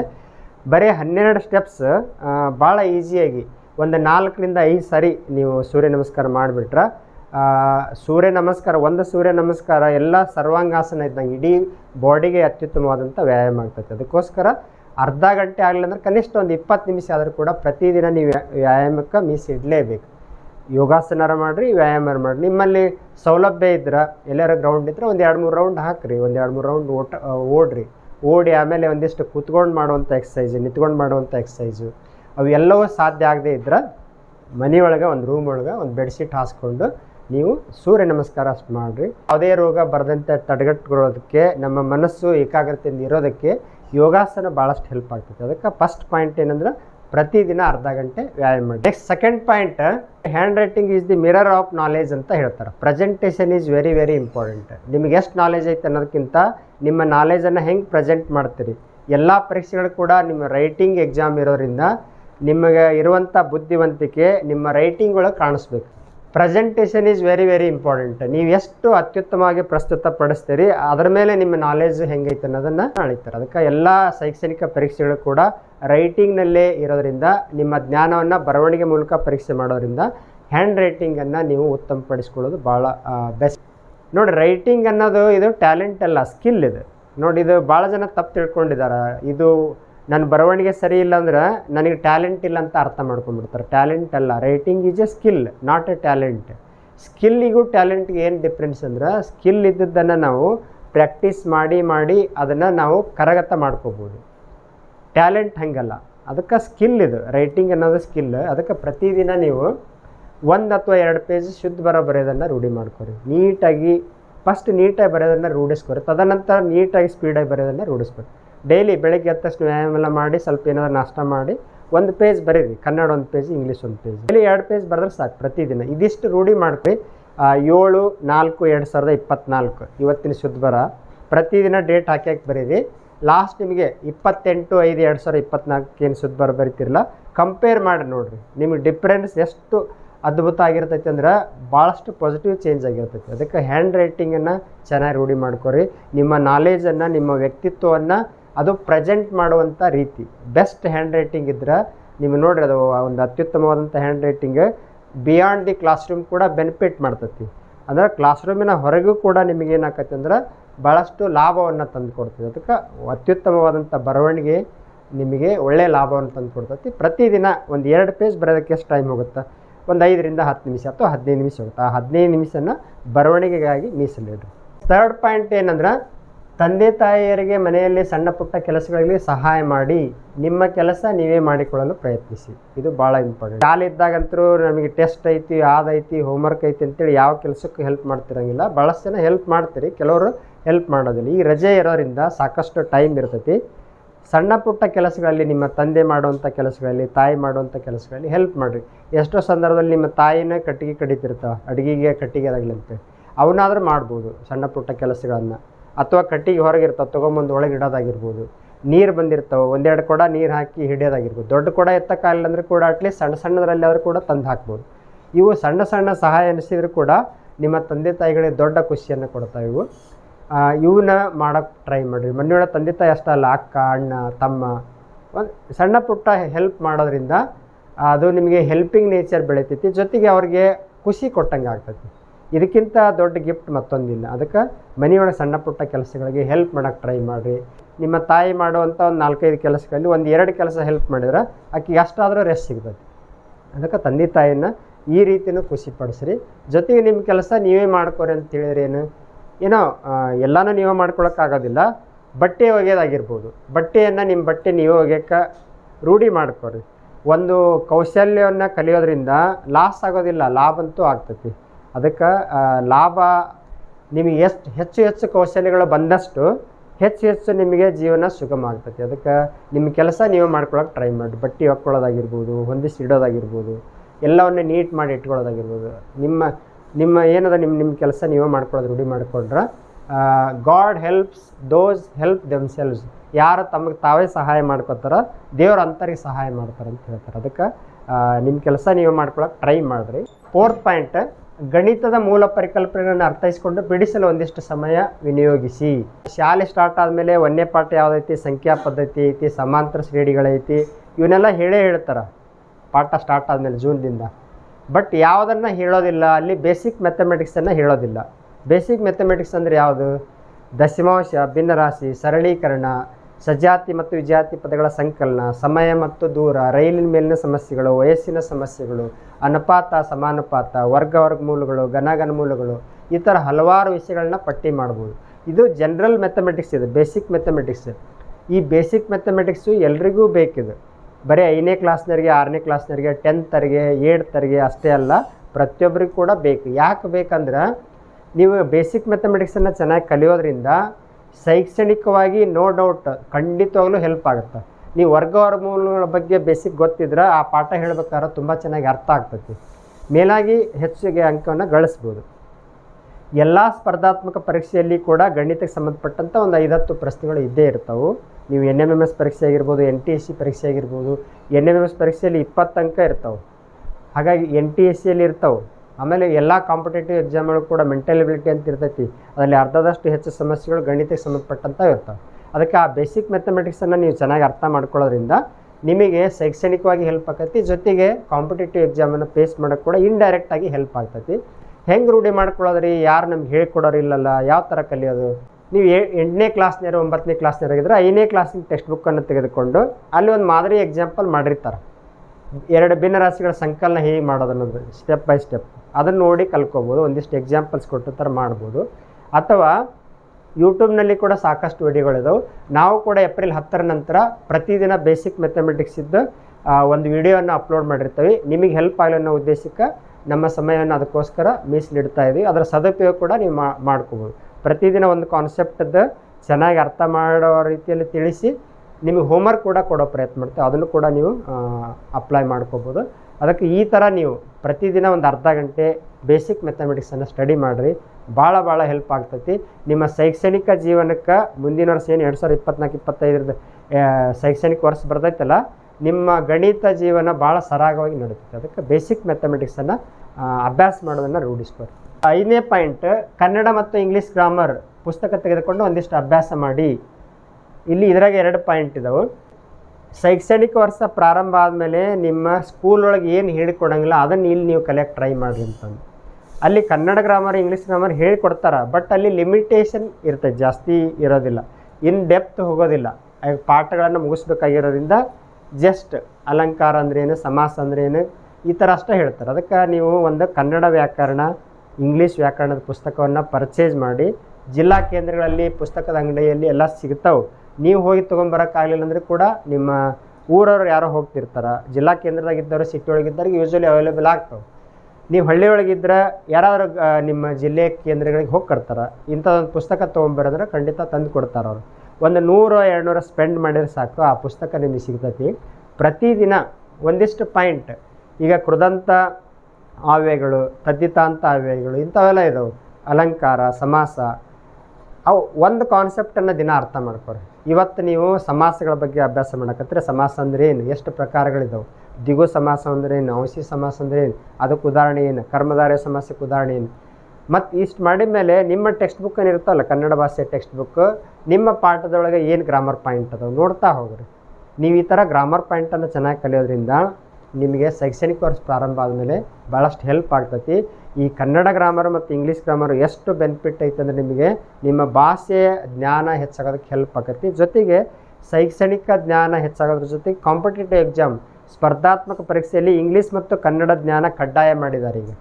ಬರೀ ಹನ್ನೆರಡು ಸ್ಟೆಪ್ಸ್ ಭಾಳ ಈಸಿಯಾಗಿ ಒಂದು ನಾಲ್ಕರಿಂದ ಐದು ಸಾರಿ ನೀವು ಸೂರ್ಯ ನಮಸ್ಕಾರ ಮಾಡಿಬಿಟ್ರೆ ಸೂರ್ಯ ನಮಸ್ಕಾರ, ಒಂದು ಸೂರ್ಯ ನಮಸ್ಕಾರ ಎಲ್ಲ ಸರ್ವಾಂಗಾಸನ ಇದ್ದಂಗೆ ಇಡೀ ಬಾಡಿಗೆ ಅತ್ಯುತ್ತಮವಾದಂಥ ವ್ಯಾಯಾಮ ಆಗ್ತೈತೆ. ಅದಕ್ಕೋಸ್ಕರ ಅರ್ಧ ಗಂಟೆ ಆಗಲಿಲ್ಲ ಕನಿಷ್ಠ ಒಂದು ಇಪ್ಪತ್ತು ನಿಮಿಷ ಆದರೂ ಕೂಡ ಪ್ರತಿದಿನ ನೀವು ವ್ಯಾ- ವ್ಯಾಯಾಮಕ್ಕೆ ಮೀಸಿಡಲೇಬೇಕು ಯೋಗಾಸನಾರ ಮಾಡಿರಿ ವ್ಯಾಯಾಮ ಮಾಡಿರಿ. ನಿಮ್ಮಲ್ಲಿ ಸೌಲಭ್ಯ ಇದ್ರೆ, ಎಲ್ಲರ ಗ್ರೌಂಡ್ ಇದ್ರೆ ಒಂದು ಎರಡು ಮೂರು ರೌಂಡ್ ಹಾಕಿರಿ, ಒಂದು ಎರಡು ಮೂರು ರೌಂಡ್ ಓಟ ಓಡ್ರಿ. ಓಡಿ ಆಮೇಲೆ ಒಂದಿಷ್ಟು ಕೂತ್ಕೊಂಡು ಮಾಡುವಂಥ ಎಕ್ಸಸೈಜ್ ನಿಂತ್ಕೊಂಡು ಮಾಡುವಂಥ ಎಕ್ಸಸೈಜು ಅವು ಎಲ್ಲವೂ ಸಾಧ್ಯ ಆಗದೆ ಇದ್ರೆ ಮನೆಯೊಳಗೆ ಒಂದು ರೂಮ್ ಒಳಗೆ, ಒಂದು ಬೆಡ್ಶೀಟ್ ಹಾಸ್ಕೊಂಡು ನೀವು ಸೂರ್ಯ ನಮಸ್ಕಾರ ಮಾಡಿರಿ. ಯಾವುದೇ ರೋಗ ಬರದಂತೆ ತಡೆಗಟ್ಟುಕೊಳ್ಳೋದಕ್ಕೆ ನಮ್ಮ ಮನಸ್ಸು ಏಕಾಗ್ರತೆಯಿಂದ ಇರೋದಕ್ಕೆ ಯೋಗಾಸನ ಭಾಳಷ್ಟು ಹೆಲ್ಪ್ ಆಗ್ತದೆ. ಅದಕ್ಕೆ ಫಸ್ಟ್ ಪಾಯಿಂಟ್ ಏನಂದ್ರೆ ಪ್ರತಿದಿನ ಅರ್ಧ ಗಂಟೆ ವ್ಯಾಯಾಮ ಮಾಡಿ next second point hand writing is the mirror of knowledge ಅಂತ ಹೇಳ್ತಾರೆ. Presentation is very very important ನಿಮ್ಗೆ ಎಷ್ಟು ನಾಲೆಜ್ ಐತೆ ಅನ್ನೋದಕ್ಕಿಂತ ನಿಮ್ಮ ನಾಲೆಜನ್ನು ಹೆಂಗೆ ಪ್ರೆಸೆಂಟ್ ಮಾಡ್ತೀರಿ? ಎಲ್ಲ ಪರೀಕ್ಷೆಗಳು ಕೂಡ ನಿಮ್ಮ ರೈಟಿಂಗ್ ಎಕ್ಸಾಮ್ ಇರೋದ್ರಿಂದ ನಿಮಗೆ ಇರುವಂಥ ಬುದ್ಧಿವಂತಿಕೆ ನಿಮ್ಮ ರೈಟಿಂಗ್ ಒಳಗೆ ಕಾಣಿಸ್ಬೇಕು. Presentation is very very important ನೀವು ಎಷ್ಟು ಅತ್ಯುತ್ತಮವಾಗಿ ಪ್ರಸ್ತುತ ಪಡಿಸ್ತೀರಿ ಅದರ ಮೇಲೆ ನಿಮ್ಮ ನಾಲೆಜ್ ಹೆಂಗೈತೆ ಅನ್ನೋದನ್ನು ಅಳಿತಾರೆ. ಅದಕ್ಕೆ ಎಲ್ಲ ಶೈಕ್ಷಣಿಕ ಪರೀಕ್ಷೆಗಳು ಕೂಡ ರೈಟಿಂಗ್ನಲ್ಲೇ ಇರೋದ್ರಿಂದ, ನಿಮ್ಮ ಜ್ಞಾನವನ್ನು ಬರವಣಿಗೆ ಮೂಲಕ ಪರೀಕ್ಷೆ ಮಾಡೋದ್ರಿಂದ ಹ್ಯಾಂಡ್ ರೈಟಿಂಗನ್ನು ನೀವು ಉತ್ತಮಪಡಿಸ್ಕೊಳ್ಳೋದು ಭಾಳ ಬೆಸ್ಟ್ ನೋಡಿ ರೈಟಿಂಗ್ ಅನ್ನೋದು ಇದು ಟ್ಯಾಲೆಂಟ್ ಅಲ್ಲ ಸ್ಕಿಲ್ ಇದು. ನೋಡಿ, ಇದು ಭಾಳ ಜನ ತಪ್ಪು ತಿಳ್ಕೊಂಡಿದ್ದಾರೆ. ಇದು ನನ್ನ ಬರವಣಿಗೆ ಸರಿ ಇಲ್ಲ ಅಂದ್ರೆ ನನಗೆ ಟ್ಯಾಲೆಂಟ್ ಇಲ್ಲ ಅಂತ ಅರ್ಥ ಮಾಡ್ಕೊಂಡ್ಬಿಡ್ತಾರೆ. ಟ್ಯಾಲೆಂಟ್ ಅಲ್ಲ, writing is a skill not a talent ಸ್ಕಿಲ್ಲಿಗೂ ಟ್ಯಾಲೆಂಟ್ಗೆ ಏನು ಡಿಫ್ರೆನ್ಸ್ ಅಂದ್ರೆ ಸ್ಕಿಲ್ ಇದ್ದದ್ದನ್ನು ನಾವು ಪ್ರಾಕ್ಟೀಸ್ ಮಾಡಿ ಮಾಡಿ ಅದನ್ನು ನಾವು ಕರಗತ ಮಾಡ್ಕೋಬೋದು. ಟ್ಯಾಲೆಂಟ್ ಹಂಗಲ್ಲ, ಅದಕ್ಕೆ ಸ್ಕಿಲ್ ಇದು, ರೈಟಿಂಗ್ ಅನ್ನೋದು ಸ್ಕಿಲ್. ಅದಕ್ಕೆ ಪ್ರತಿದಿನ ನೀವು ಒಂದು ಅಥವಾ ಎರಡು ಪೇಜ್ ಶುದ್ಧ ಬರೋ ಬರೆಯೋದನ್ನು ರೂಢಿ ಮಾಡ್ಕೊರಿ. ನೀಟಾಗಿ ಫಸ್ಟ್ ನೀಟಾಗಿ ಬರೆಯೋದನ್ನು ರೂಢಿಸ್ಕೊರಿ. ತದನಂತರ ನೀಟಾಗಿ ಸ್ಪೀಡಾಗಿ ಬರೆಯೋದನ್ನು ರೂಢಿಸ್ಕೊರಿ. ಡೈಲಿ ಬೆಳಗ್ಗೆ ಎದ್ದ ತಕ್ಷಣ ವ್ಯಾಯಾಮ ಎಲ್ಲ ಮಾಡಿ, ಸ್ವಲ್ಪ ಏನಾದರೂ ನಾಷ್ಟ ಮಾಡಿ, ಒಂದು ಪೇಜ್ ಬರೀರಿ. ಕನ್ನಡ ಒಂದು ಪೇಜ್ ಇಂಗ್ಲೀಷ್ ಒಂದು ಪೇಜ್ ಡೈಲಿ ಎರಡು ಪೇಜ್ ಬರೆದ್ರೆ ಸಾಕು ಪ್ರತಿದಿನ. ಇದಿಷ್ಟು ರೂಢಿ ಮಾಡ್ತೀವಿ ಏಳು, ನಾಲ್ಕು, ಎರಡು ಸಾವಿರದ ಇಪ್ಪತ್ತ್ನಾಲ್ಕು ಇವತ್ತಿನ ಶುದ್ಧ ಬರ ಪ್ರತಿದಿನ ಡೇಟ್ ಹಾಕಿ ಹಾಕಿ ಬರೀರಿ. ಲಾಸ್ಟ್ ನಿಮಗೆ ಇಪ್ಪತ್ತೆಂಟು, ಐದು, ಎರಡು ಸಾವಿರದ ಇಪ್ಪತ್ನಾಲ್ಕು ಏನು ಶುದ್ಧ ಬರ ಬರೀತಿರಲ್ಲ ಕಂಪೇರ್ ಮಾಡಿ ನೋಡಿರಿ. ನಿಮಗೆ ಡಿಫ್ರೆನ್ಸ್ ಎಷ್ಟು ಅದ್ಭುತ ಆಗಿರ್ತೈತಿ ಅಂದ್ರೆ ಭಾಳಷ್ಟು ಪಾಸಿಟಿವ್ ಚೇಂಜ್ ಆಗಿರ್ತೈತಿ. ಅದಕ್ಕೆ ಹ್ಯಾಂಡ್ ರೈಟಿಂಗನ್ನು ಚೆನ್ನಾಗಿ ರೂಢಿ ಮಾಡ್ಕೊರಿ. ನಿಮ್ಮ ನಾಲೇಜನ್ನು ನಿಮ್ಮ ವ್ಯಕ್ತಿತ್ವವನ್ನು ಅದು ಪ್ರೆಸೆಂಟ್ ಮಾಡುವಂಥ ರೀತಿ. ಬೆಸ್ಟ್ ಹ್ಯಾಂಡ್ ರೈಟಿಂಗ್ ಇದ್ರೆ ನಿಮಗೆ ನೋಡ್ರಿ ಅದು ಒಂದು ಅತ್ಯುತ್ತಮವಾದಂಥ hand writing beyond the class room ಕೂಡ ಬೆನಿಫಿಟ್ ಮಾಡ್ತತಿ. ಅಂದ್ರೆ ಕ್ಲಾಸ್ ರೂಮಿನ ಹೊರಗೂ ಕೂಡ ನಿಮಗೆ ಏನಾಕತಿ ಅಂದ್ರೆ ಭಾಳಷ್ಟು ಲಾಭವನ್ನು ತಂದು ಕೊಡ್ತದೆ ಅದಕ್ಕೆ ಅತ್ಯುತ್ತಮವಾದಂಥ ಬರವಣಿಗೆ ನಿಮಗೆ ಒಳ್ಳೆಯ ಲಾಭವನ್ನು ತಂದು ಕೊಡ್ತೈತಿ. ಪ್ರತಿದಿನ ಒಂದು ಎರಡು ಪೇಜ್ ಬರೋದಕ್ಕೆ ಎಷ್ಟು ಟೈಮ್ ಹೋಗುತ್ತೆ? ಒಂದು ಐದರಿಂದ ಹತ್ತು ನಿಮಿಷ ಅಥವಾ ಹದಿನೈದು ನಿಮಿಷ ಹೋಗುತ್ತೆ? ಆ ಹದಿನೈದು ನಿಮಿಷನ ಬರವಣಿಗೆಗಾಗಿ ಮೀಸಲಿಡ್ರಿ. ಥರ್ಡ್ ಪಾಯಿಂಟ್ ಏನಂದ್ರೆ ತಂದೆ ತಾಯಿಯರಿಗೆ ಮನೆಯಲ್ಲಿ ಸಣ್ಣ ಪುಟ್ಟ ಕೆಲಸಗಳಿಗೆ ಸಹಾಯ ಮಾಡಿ, ನಿಮ್ಮ ಕೆಲಸ ನೀವೇ ಮಾಡಿಕೊಳ್ಳಲು ಪ್ರಯತ್ನಿಸಿ. ಇದು ಭಾಳ ಇಂಪಾರ್ಟೆಂಟ್ ಶಾಲೆ ಇದ್ದಾಗಂತರೂ ನಮಗೆ ಟೆಸ್ಟ್ ಐತಿ ಅದೈತಿ ಹೋಮ್ವರ್ಕ್ ಐತಿ ಅಂತೇಳಿ ಯಾವ ಕೆಲಸಕ್ಕೂ ಹೆಲ್ಪ್ ಮಾಡ್ತಿರಂಗಿಲ್ಲ. ಭಾಳಷ್ಟು ಜನ ಹೆಲ್ಪ್ ಮಾಡ್ತೀರಿ, ಕೆಲವರು ಹೆಲ್ಪ್ ಮಾಡೋದಿಲ್ಲ. ಈ ರಜೆ ಇರೋದ್ರಿಂದ ಸಾಕಷ್ಟು ಟೈಮ್ ಇರ್ತೈತಿ. ಸಣ್ಣ ಪುಟ್ಟ ಕೆಲಸಗಳಲ್ಲಿ ನಿಮ್ಮ ತಂದೆ ಮಾಡುವಂಥ ಕೆಲಸಗಳಲ್ಲಿ, ತಾಯಿ ಮಾಡುವಂಥ ಕೆಲಸಗಳಲ್ಲಿ ಹೆಲ್ಪ್ ಮಾಡಿರಿ. ಎಷ್ಟೋ ಸಂದರ್ಭದಲ್ಲಿ ನಿಮ್ಮ ತಾಯಿನ ಕಟ್ಟಿಗೆ ಕಡಿತಿರ್ತಾವೆ, ಅಡುಗೆಗೆ ಕಟ್ಟಿಗೆ ಅಂತೇಳಿ ಅವನಾದರೂ ಮಾಡ್ಬೋದು ಸಣ್ಣ ಪುಟ್ಟ ಕೆಲಸಗಳನ್ನು. ಅಥವಾ ಕಟ್ಟಿಗೆ ಹೊರಗಿರ್ತಾವೆ, ತೊಗೊಂಬಂದು ಒಳಗೆ ಇಡೋದಾಗಿರ್ಬೋದು. ನೀರು ಬಂದಿರ್ತಾವೆ, ಒಂದೆರಡು ಕೊಡ ನೀರು ಹಾಕಿ ಹಿಡಿಯೋದಾಗಿರ್ಬೋದು. ದೊಡ್ಡ ಕೊಡ ಎತ್ತ ಅಂದ್ರೆ ಕೂಡ ಅಟ್ಲೀಸ್ಟ್ ಸಣ್ಣ ಸಣ್ಣದರಲ್ಲಿ ಅವರು ಕೂಡ ತಂದು ಹಾಕ್ಬೋದು. ಇವು ಸಣ್ಣ ಸಣ್ಣ ಸಹಾಯ ಅನಿಸಿದರೂ ಕೂಡ ನಿಮ್ಮ ತಂದೆ ತಾಯಿಗಳಿಗೆ ದೊಡ್ಡ ಖುಷಿಯನ್ನು ಕೊಡ್ತಾವೆ ಇವು. ಇವನ್ನ ಮಾಡೋಕ್ಕೆ ಟ್ರೈ ಮಾಡಿರಿ. ಮನೆಯೊಳ ತಂದೆ ತಾಯಿ ಅಷ್ಟಲ್ಲ ಅಕ್ಕ, ಅಣ್ಣ, ತಮ್ಮ, ಒಂದು ಸಣ್ಣ ಪುಟ್ಟ ಹೆಲ್ಪ್ ಮಾಡೋದ್ರಿಂದ ಅದು ನಿಮಗೆ ಹೆಲ್ಪಿಂಗ್ ನೇಚರ್ ಬೆಳಿತೈತಿ. ಜೊತೆಗೆ ಅವ್ರಿಗೆ ಖುಷಿ ಕೊಟ್ಟಂಗೆ ಆಗ್ತೈತಿ ಇದಕ್ಕಿಂತ ದೊಡ್ಡ ಗಿಫ್ಟ್ ಮತ್ತೊಂದಿಲ್ಲ. ಅದಕ್ಕೆ ಮನೆಯೊಳಗೆ ಸಣ್ಣ ಪುಟ್ಟ ಕೆಲಸಗಳಿಗೆ ಹೆಲ್ಪ್ ಮಾಡೋಕ್ಕೆ ಟ್ರೈ ಮಾಡಿರಿ. ನಿಮ್ಮ ತಾಯಿ ಮಾಡುವಂಥ ಒಂದು ನಾಲ್ಕೈದು ಕೆಲಸಗಳಲ್ಲಿ ಒಂದು ಎರಡು ಕೆಲಸ ಹೆಲ್ಪ್ ಮಾಡಿದ್ರೆ ಆಕೆಗೆ ಎಷ್ಟಾದರೂ ರೆಸ್ಟ್ ಸಿಗ್ತದೆ. ಅದಕ್ಕೆ ತಂದೆ ತಾಯಿನ ಈ ರೀತಿಯೂ ಖುಷಿ ಪಡಿಸ್ರಿ ಜೊತೆಗೆ ನಿಮ್ಮ ಕೆಲಸ ನೀವೇ ಮಾಡ್ಕೋರಿ ಅಂತ ಹೇಳಿದ್ರೆ ಏನು? ಏನೋ ಎಲ್ಲನೂ ನೀವೇ ಮಾಡ್ಕೊಳಕ್ಕಾಗೋದಿಲ್ಲ ಬಟ್ಟೆ ಒಗೆಯೋದಾಗಿರ್ಬೋದು ಬಟ್ಟೆಯನ್ನು ನಿಮ್ಮ ಬಟ್ಟೆ ನೀವೇ ಒಗೆಯೋಕ್ಕೆ ರೂಢಿ ಮಾಡ್ಕೊರಿ. ಒಂದು ಕೌಶಲ್ಯವನ್ನು ಕಲಿಯೋದ್ರಿಂದ ಲಾಸ್ ಆಗೋದಿಲ್ಲ ಲಾಭಂತೂ ಆಗ್ತೈತಿ ಅದಕ್ಕೆ ಲಾಭ ನಿಮಗೆ ಎಷ್ಟು, ಹೆಚ್ಚು ಹೆಚ್ಚು ಕೌಶಲ್ಯಗಳು ಬಂದಷ್ಟು ಹೆಚ್ಚು ಹೆಚ್ಚು ನಿಮಗೆ ಜೀವನ ಸುಗಮ ಆಗ್ತೈತಿ. ಅದಕ್ಕೆ ನಿಮ್ಮ ಕೆಲಸ ನೀವೇ ಮಾಡ್ಕೊಳಕ್ಕೆ ಟ್ರೈ ಮಾಡಿ. ಬಟ್ಟೆ ಒಕ್ಕೊಳ್ಳೋದಾಗಿರ್ಬೋದು, ಹೊಂದಿಸಿ ಇಡೋದಾಗಿರ್ಬೋದು, ಎಲ್ಲವನ್ನೇ ನೀಟ್ ಮಾಡಿ ಇಟ್ಕೊಳ್ಳೋದಾಗಿರ್ಬೋದು. ನಿಮ್ಮ ನಿಮ್ಮ ಏನದ ನಿಮ್ಮ ನಿಮ್ಮ ಕೆಲಸ ನೀವೇ ಮಾಡ್ಕೊಳ್ಳೋದು ರೂಢಿ ಮಾಡಿಕೊಂಡ್ರೆ God helps those help themselves ಯಾರು ತಮಗೆ ತಾವೇ ಸಹಾಯ ಮಾಡ್ಕೊತಾರ, ದೇವ್ರ ಅಂತರಿಗೆ ಸಹಾಯ ಮಾಡ್ತಾರೆ ಅಂತ ಹೇಳ್ತಾರೆ. ಅದಕ್ಕೆ ನಿಮ್ಮ ಕೆಲಸ ನೀವು ಮಾಡ್ಕೊಳಕ್ಕೆ ಟ್ರೈ ಮಾಡಿರಿ. ಫೋರ್ತ್ ಪಾಯಿಂಟ್ ಗಣಿತದ ಮೂಲ ಪರಿಕಲ್ಪನೆಗಳನ್ನು ಅರ್ಥೈಸಿಕೊಂಡು ಬಿಡಿಸಲು ಒಂದಿಷ್ಟು ಸಮಯ ವಿನಿಯೋಗಿಸಿ. ಶಾಲೆ ಸ್ಟಾರ್ಟ್ ಆದಮೇಲೆ ಒಂದನೇ ಪಾಠ ಯಾವುದೈತಿ, ಸಂಖ್ಯಾ ಪದ್ಧತಿ ಐತಿ, ಸಮಾಂತರ ಶ್ರೇಣಿಗಳೈತಿ ಇವನ್ನೆಲ್ಲ ಹೇಳೇ ಹೇಳ್ತಾರೆ. ಪಾಠ ಸ್ಟಾರ್ಟ್ ಆದಮೇಲೆ ಜೂನ್ದಿಂದ. ಬಟ್ ಯಾವುದನ್ನು ಹೇಳೋದಿಲ್ಲ, ಅಲ್ಲಿ ಬೇಸಿಕ್ ಮ್ಯಾಥಮೆಟಿಕ್ಸನ್ನು ಹೇಳೋದಿಲ್ಲ. ಬೇಸಿಕ್ ಮ್ಯಾಥಮೆಟಿಕ್ಸ್ ಅಂದರೆ ಯಾವುದು? ದಶಮಾಂಶ, ಭಿನ್ನರಾಶಿ, ಸರಳೀಕರಣ, ಸಜಾತಿ ಮತ್ತು ವಿಜಾತಿ ಪದಗಳ ಸಂಕಲನ, ಸಮಯ ಮತ್ತು ದೂರ, ರೈಲಿನ ಮೇಲಿನ ಸಮಸ್ಯೆಗಳು, ವಯಸ್ಸಿನ ಸಮಸ್ಯೆಗಳು ಅನುಪಾತ, ಸಮಾನುಪಾತ, ವರ್ಗ, ವರ್ಗಮೂಲಗಳು ಘನಘನಮೂಲಗಳು ಈ ಥರ ಹಲವಾರು ವಿಷಯಗಳನ್ನ ಪಟ್ಟಿ ಮಾಡ್ಬೋದು. ಇದು ಜನರಲ್ ಮ್ಯಾಥಮೆಟಿಕ್ಸ್ ಇದೆ ಬೇಸಿಕ್ ಮ್ಯಾಥಮೆಟಿಕ್ಸ್ ಈ ಬೇಸಿಕ್ ಮೆಥಮೆಟಿಕ್ಸು ಎಲ್ರಿಗೂ ಬೇಕಿದೆ. ಬರೀ ಐದನೇ ಕ್ಲಾಸ್ನವ್ರಿಗೆ ಆರನೇ ಕ್ಲಾಸ್ನವ್ರಿಗೆ ಟೆಂತರಿಗೆ ಏಡ್ತರಿಗೆ ಅಷ್ಟೇ ಅಲ್ಲ ಪ್ರತಿಯೊಬ್ಬರಿಗೂ ಕೂಡ ಬೇಕು. ಯಾಕೆ ಬೇಕಂದ್ರೆ, ನೀವು ಬೇಸಿಕ್ ಮ್ಯಾಥಮೆಟಿಕ್ಸನ್ನು ಚೆನ್ನಾಗಿ ಕಲಿಯೋದ್ರಿಂದ ಶೈಕ್ಷಣಿಕವಾಗಿ ನೋ ಡೌಟ್ ಖಂಡಿತವಾಗ್ಲೂ ಹೆಲ್ಪ್ ಆಗುತ್ತೆ. ನೀವು ವರ್ಗ ವರ್ಗಮೂಲಗಳ ಬಗ್ಗೆ ಬೇಸಿಕ್ ಗೊತ್ತಿದ್ರೆ ಆ ಪಾಠ ಹೇಳ್ಬೇಕಾದ್ರೆ ತುಂಬ ಚೆನ್ನಾಗಿ ಅರ್ಥ ಆಗ್ತೈತಿ. ಮೇಲಾಗಿ ಹೆಚ್ಚಿಗೆ ಅಂಕವನ್ನು ಗಳಿಸ್ಬೋದು. ಎಲ್ಲ ಸ್ಪರ್ಧಾತ್ಮಕ ಪರೀಕ್ಷೆಯಲ್ಲಿ ಕೂಡ ಗಣಿತಕ್ಕೆ ಸಂಬಂಧಪಟ್ಟಂಥ ಒಂದು ಐದತ್ತು ಪ್ರಶ್ನೆಗಳು ಇದ್ದೇ ಇರ್ತವೆ. ನೀವು ಎನ್ ಎಂ ಎಂ ಎಸ್ ಪರೀಕ್ಷೆ ಆಗಿರ್ಬೋದು ಎನ್ ಟಿ ಎಸ್ ಸಿ ಪರೀಕ್ಷೆ ಆಗಿರ್ಬೋದು ಎನ್ ಎಂ ಎಂ ಎಸ್ ಪರೀಕ್ಷೆಯಲ್ಲಿ ಇಪ್ಪತ್ತು ಅಂಕ ಇರ್ತವೆ. ಹಾಗಾಗಿ ಎನ್ ಟಿ ಎಸ್ ಸಿಯಲ್ಲಿ ಇರ್ತವೆ. ಆಮೇಲೆ ಎಲ್ಲ ಕಾಂಪಿಟೇಟಿವ್ ಎಕ್ಸಾಮ್ಗಳು ಕೂಡ ಮೆಂಟಲ್ ಎಬಿಲಿಟಿ ಅಂತ ಇರ್ತೈತಿ. ಅದರಲ್ಲಿ ಅರ್ಧದಷ್ಟು ಹೆಚ್ಚು ಸಮಸ್ಯೆಗಳು ಗಣಿತಕ್ಕೆ ಸಂಬಂಧಪಟ್ಟಂಥ ಇರ್ತಾವೆ. ಅದಕ್ಕೆ ಆ ಬೇಸಿಕ್ ಮ್ಯಾಥಮೆಟಿಕ್ಸನ್ನು ನೀವು ಚೆನ್ನಾಗಿ ಅರ್ಥ ಮಾಡ್ಕೊಳ್ಳೋದ್ರಿಂದ ನಿಮಗೆ ಶೈಕ್ಷಣಿಕವಾಗಿ ಹೆಲ್ಪ್ ಆಗತ್ತೆ ಜೊತೆಗೆ ಕಾಂಪಿಟೇಟಿವ್ ಎಕ್ಸಾಮನ್ನು ಫೇಸ್ ಮಾಡೋಕ್ಕೆ ಕೂಡ ಇಂಡೈರೆಕ್ಟಾಗಿ ಹೆಲ್ಪ್ ಆಗ್ತೈತಿ. ಹೆಂಗೆ ರೂಢಿ ಮಾಡ್ಕೊಳ್ಳೋದ್ರಿ? ಯಾರು ನಮ್ಗೆ ಹೇಳ್ಕೊಡೋರಿಲ್ಲಲ್ಲ ಯಾವ ಥರ ಕಲಿಯೋದು? ನೀವು ಎಂಟನೇ ಕ್ಲಾಸ್ನೇರು ಒಂಬತ್ತನೇ ಕ್ಲಾಸ್ನೇರಾಗಿದ್ರೆ ಐದನೇ ಕ್ಲಾಸಿನ ಟೆಕ್ಸ್ಟ್ ಬುಕ್ಕನ್ನು ತೆಗೆದುಕೊಂಡು ಅಲ್ಲಿ ಒಂದು ಮಾದರಿ ಎಕ್ಸಾಂಪಲ್ ಮಾಡಿರ್ತಾರೆ. ಎರಡು ಭಿನ್ನರಾಶಿಗಳ ಸಂಕಲನ ಹೇಗೆ ಮಾಡೋದು ಅನ್ನೋದು ಸ್ಟೆಪ್ ಬೈ ಸ್ಟೆಪ್ ಅದನ್ನು ನೋಡಿ ಕಲ್ಕೋಬೋದು, ಒಂದಿಷ್ಟು ಎಕ್ಸಾಂಪಲ್ಸ್ ಕೊಟ್ಟು ಥರ ಮಾಡ್ಬೋದು. ಅಥವಾ ಯೂಟ್ಯೂಬ್ನಲ್ಲಿ ಕೂಡ ಸಾಕಷ್ಟು ವಿಡಿಯೋಗಳಿದಾವೆ. ನಾವು ಕೂಡ ಏಪ್ರಿಲ್ ಹತ್ತರ ನಂತರ ಪ್ರತಿದಿನ ಬೇಸಿಕ್ ಮ್ಯಾಥಮೆಟಿಕ್ಸ್ ಇದ್ದು ಒಂದು ವಿಡಿಯೋವನ್ನು ಅಪ್ಲೋಡ್ ಮಾಡಿರ್ತೀವಿ. ನಿಮಗೆ ಹೆಲ್ಪ್ ಆಗಲಿ ಅನ್ನೋ ಉದ್ದೇಶಕ್ಕೆ ನಮ್ಮ ಸಮಯವನ್ನು ಅದಕ್ಕೋಸ್ಕರ ಮೀಸಲಿಡ್ತಾ ಇದ್ದೀವಿ ಅದರ ಸದುಪಯೋಗ ಕೂಡ ನೀವು ಮಾಡ್ಕೋಬೋದು. ಪ್ರತಿದಿನ ಒಂದು ಕಾನ್ಸೆಪ್ಟದ್ದು ಚೆನ್ನಾಗಿ ಅರ್ಥ ಮಾಡೋ ರೀತಿಯಲ್ಲಿ ತಿಳಿಸಿ, ನಿಮಗೆ ಹೋಮ್ವರ್ಕ್ ಕೂಡ ಕೊಡೋ ಪ್ರಯತ್ನ ಮಾಡ್ತೀವಿ. ಅದನ್ನು ಕೂಡ ನೀವು ಅಪ್ಲೈ ಮಾಡ್ಕೋಬೋದು. ಅದಕ್ಕೆ ಈ ಥರ ನೀವು ಪ್ರತಿದಿನ ಒಂದು ಅರ್ಧ ಗಂಟೆ ಬೇಸಿಕ್ ಮೆಥಮೆಟಿಕ್ಸನ್ನು ಸ್ಟಡಿ ಮಾಡಿರಿ. ಭಾಳ ಭಾಳ ಹೆಲ್ಪ್ ಆಗ್ತೈತಿ. ನಿಮ್ಮ ಶೈಕ್ಷಣಿಕ ಜೀವನಕ್ಕೆ ಮುಂದಿನ ವರ್ಷ ಏನು ಎರಡು ಸಾವಿರದ ಇಪ್ಪತ್ನಾಲ್ಕು ಇಪ್ಪತ್ತೈದರದ ಶೈಕ್ಷಣಿಕ ವರ್ಷ ಬರ್ತೈತಲ್ಲ, ನಿಮ್ಮ ಗಣಿತ ಜೀವನ ಭಾಳ ಸರಾಗವಾಗಿ ನಡೀತೈತೆ. ಅದಕ್ಕೆ ಬೇಸಿಕ್ ಮೆಥಮೆಟಿಕ್ಸನ್ನು ಅಭ್ಯಾಸ ಮಾಡೋದನ್ನು ರೂಢಿಸ್ಕೊರಿ. ಐದನೇ ಪಾಯಿಂಟ್ ಕನ್ನಡ ಮತ್ತು ಇಂಗ್ಲೀಷ್ ಗ್ರಾಮರ್ ಪುಸ್ತಕ ತೆಗೆದುಕೊಂಡು ಒಂದಿಷ್ಟು ಅಭ್ಯಾಸ ಮಾಡಿ. ಇಲ್ಲಿ ಇದ್ರಾಗ ಎರಡು ಪಾಯಿಂಟ್ ಇದಾವೆ. ಶೈಕ್ಷಣಿಕ ವರ್ಷ ಪ್ರಾರಂಭ ಆದಮೇಲೆ ನಿಮ್ಮ ಸ್ಕೂಲ್ ಒಳಗೆ ಏನು ಹೇಳಿಕೊಡಂಗಿಲ್ಲ, ಅದನ್ನು ಇಲ್ಲಿ ನೀವು ಕಲೆಕ್ಟ್ ಟ್ರೈ ಮಾಡಿರಿ ಅಂತಂದು. ಅಲ್ಲಿ ಕನ್ನಡ ಗ್ರಾಮರ್ ಇಂಗ್ಲೀಷ್ ಗ್ರಾಮರ್ ಹೇಳಿಕೊಡ್ತಾರೆ ಬಟ್ ಅಲ್ಲಿ ಲಿಮಿಟೇಷನ್ ಇರ್ತೈತೆ, ಜಾಸ್ತಿ ಇರೋದಿಲ್ಲ. ಇನ್ ಡೆಪ್ತ್ ಹೋಗೋದಿಲ್ಲ. ಪಾಠಗಳನ್ನು ಮುಗಿಸ್ಬೇಕಾಗಿರೋದ್ರಿಂದ ಜಸ್ಟ್ ಅಲಂಕಾರ ಅಂದ್ರೇನು ಸಮಾಸ ಅಂದ್ರೇನು ಈ ಥರ ಅಷ್ಟೇ ಹೇಳ್ತಾರೆ. ಅದಕ್ಕೆ ನೀವು ಒಂದು ಕನ್ನಡ ವ್ಯಾಕರಣ ಇಂಗ್ಲೀಷ್ ವ್ಯಾಕರಣದ ಪುಸ್ತಕವನ್ನು ಪರ್ಚೇಸ್ ಮಾಡಿ, ಜಿಲ್ಲಾ ಕೇಂದ್ರಗಳಲ್ಲಿ ಪುಸ್ತಕದ ಅಂಗಡಿಯಲ್ಲಿ ಎಲ್ಲ ಸಿಗ್ತಾವೆ. ನೀವು ಹೋಗಿ ತೊಗೊಂಬರೋಕ್ಕಾಗಲಿಲ್ಲ ಅಂದರೆ ಕೂಡ ನಿಮ್ಮ ಊರವ್ರು ಯಾರೋ ಹೋಗ್ತಿರ್ತಾರೆ. ಜಿಲ್ಲಾ ಕೇಂದ್ರದಾಗಿದ್ದವರು ಸಿಟಿ ಒಳಗಿದ್ದವ್ರಿಗೆ ಯೂಶ್ವಲಿ ಅವೈಲೇಬಲ್ ಆಗ್ತವೆ. ನೀವು ಹಳ್ಳಿ ಒಳಗಿದ್ರೆ ಯಾರಾದರೂ ನಿಮ್ಮ ಜಿಲ್ಲೆ ಕೇಂದ್ರಗಳಿಗೆ ಹೋಗಿ ಕರ್ತಾರೆ ಇಂಥದ್ದೊಂದು ಪುಸ್ತಕ ತೊಗೊಂಬರೋದ್ರೆ ಖಂಡಿತ ತಂದು ಕೊಡ್ತಾರೆ ಅವರು. ಒಂದು ನೂರು, ಎರಡುನೂರ ಸ್ಪೆಂಡ್ ಮಾಡಿದ್ರೆ ಸಾಕು, ಆ ಪುಸ್ತಕ ನಿಮಗೆ ಸಿಗ್ತೈತಿ. ಪ್ರತಿದಿನ ಒಂದಿಷ್ಟು ಪಾಯಿಂಟ್, ಈಗ ಕೃದಂತ ಆವ್ಯಗಳು ತದ್ದಿತಾಂತ ಆವ್ಯಗಳು ಇಂಥವೆಲ್ಲ ಇದಾವೆ. ಅಲಂಕಾರ, ಸಮಾಸ, ಅವು ಒಂದು ಕಾನ್ಸೆಪ್ಟನ್ನು ದಿನ ಅರ್ಥ ಮಾಡ್ಕೊರಿ. ಇವತ್ತು ನೀವು ಸಮಾಸಗಳ ಬಗ್ಗೆ ಅಭ್ಯಾಸ ಮಾಡಕತ್ತೀರಿ. ಸಮಾಸ ಅಂದ್ರೆ ಏನು? ಎಷ್ಟು ಪ್ರಕಾರಗಳಿದಾವೆ? ದಿಗು ಸಮಾಸ ಅಂದ್ರೆ ಏನು? ಅಂಶಿ ಸಮಾಸ ಅಂದ್ರೆ ಏನು? ಅದಕ್ಕೆ ಉದಾಹರಣೆ ಏನು? ಕರ್ಮಧಾರಯ ಸಮಾಸಕ್ಕೆ ಉದಾಹರಣೆ ಏನು? ಮತ್ತು ಇಷ್ಟು ಮಾಡಿದ ಮೇಲೆ ನಿಮ್ಮ ಟೆಕ್ಸ್ಟ್ ಬುಕ್ ಏನಿರುತ್ತಲ್ಲ ಕನ್ನಡ ಭಾಷೆ ಟೆಕ್ಸ್ಟ್ ಬುಕ್ ನಿಮ್ಮ ಪಾಠದೊಳಗೆ ಏನು ಗ್ರಾಮರ್ ಪಾಯಿಂಟ್ ಅದಾವೆ ನೋಡ್ತಾ ಹೋಗ್ರಿ. ನೀವು ಈ ಥರ ಗ್ರಾಮರ್ ಪಾಯಿಂಟನ್ನು ಚೆನ್ನಾಗಿ ಕಲಿಯೋದ್ರಿಂದ ನಿಮಗೆ ಶೈಕ್ಷಣಿಕ ವರ್ಷ ಪ್ರಾರಂಭ ಆದಮೇಲೆ ಭಾಳಷ್ಟು ಹೆಲ್ಪ್ ಆಗ್ತೈತಿ. ಈ ಕನ್ನಡ ಗ್ರಾಮರ್ ಮತ್ತು ಇಂಗ್ಲೀಷ್ ಗ್ರಾಮರ್ ಎಷ್ಟು ಬೆನಿಫಿಟ್ ಐತೆ ನಿಮಗೆ ನಿಮ್ಮ ಭಾಷೆಯ ಜ್ಞಾನ ಹೆಚ್ಚಾಗೋದಕ್ಕೆ ಹೆಲ್ಪ್ ಆಗತ್ತೆ ಜೊತೆಗೆ ಶೈಕ್ಷಣಿಕ ಜ್ಞಾನ ಹೆಚ್ಚಾಗೋದ್ರ ಜೊತೆಗೆ ಕಾಂಪಿಟೇಟಿವ್ ಎಕ್ಸಾಮ್ ಸ್ಪರ್ಧಾತ್ಮಕ ಪರೀಕ್ಷೆಯಲ್ಲಿ ಇಂಗ್ಲೀಷ್ ಮತ್ತು ಕನ್ನಡ ಜ್ಞಾನ ಕಡ್ಡಾಯ ಮಾಡಿದ್ದಾರೆ ಈಗ.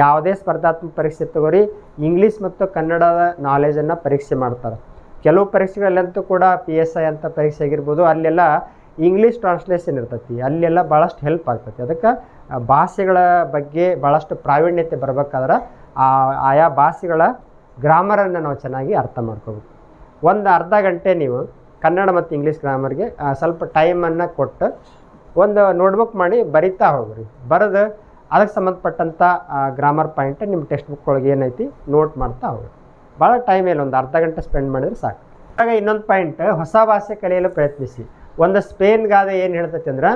ಯಾವುದೇ ಸ್ಪರ್ಧಾತ್ಮಕ ಪರೀಕ್ಷೆ ತಗೋರಿ ಇಂಗ್ಲೀಷ್ ಮತ್ತು ಕನ್ನಡದ ನಾಲೆಜನ್ನು ಪರೀಕ್ಷೆ ಮಾಡ್ತಾರೆ. ಕೆಲವು ಪರೀಕ್ಷೆಗಳಲ್ಲಂತೂ ಕೂಡ ಪಿ ಎಸ್ ಐ ಅಂತ ಪರೀಕ್ಷೆ ಆಗಿರ್ಬೋದು, ಅಲ್ಲೆಲ್ಲ ಇಂಗ್ಲೀಷ್ ಟ್ರಾನ್ಸ್ಲೇಷನ್ ಇರ್ತೈತಿ, ಅಲ್ಲೆಲ್ಲ ಭಾಳಷ್ಟು ಹೆಲ್ಪ್ ಆಗ್ತೈತಿ. ಅದಕ್ಕೆ ಭಾಷೆಗಳ ಬಗ್ಗೆ ಭಾಳಷ್ಟು ಪ್ರಾವೀಣ್ಯತೆ ಬರ್ಬೇಕಾದ್ರೆ, ಆ, ಆಯಾ ಭಾಷೆಗಳ ಗ್ರಾಮರನ್ನು ನಾವು ಚೆನ್ನಾಗಿ ಅರ್ಥ ಮಾಡ್ಕೋಬೇಕು. ಒಂದು ಅರ್ಧ ಗಂಟೆ ನೀವು ಕನ್ನಡ ಮತ್ತು ಇಂಗ್ಲೀಷ್ ಗ್ರಾಮರ್ಗೆ ಸ್ವಲ್ಪ ಟೈಮನ್ನು ಕೊಟ್ಟು ಒಂದು ನೋಟ್ಬುಕ್ ಮಾಡಿ ಬರಿತಾ ಹೋಗ್ರಿ. ಬರೆದು ಅದಕ್ಕೆ ಸಂಬಂಧಪಟ್ಟಂಥ ಗ್ರಾಮರ್ ಪಾಯಿಂಟ್ ನಿಮ್ಮ ಟೆಕ್ಸ್ಟ್ ಬುಕ್ ಒಳಗೆ ಏನೈತಿ ನೋಟ್ ಮಾಡ್ತಾ ಹೋಗ್ರಿ. ಭಾಳ ಟೈಮ್ ಇಲ್ಲ, ಒಂದು ಅರ್ಧ ಗಂಟೆ ಸ್ಪೆಂಡ್ ಮಾಡಿದ್ರೆ ಸಾಕು. ಹಾಗಾಗಿ ಇನ್ನೊಂದು ಪಾಯಿಂಟ್ ಹೊಸ ಭಾಷೆ ಕಲಿಯಲು ಪ್ರಯತ್ನಿಸಿ. ಒಂದು ಸ್ಪೇನ್ ಗಾದೆ ಏನು ಹೇಳ್ತೈತಿ ಅಂದ್ರೆ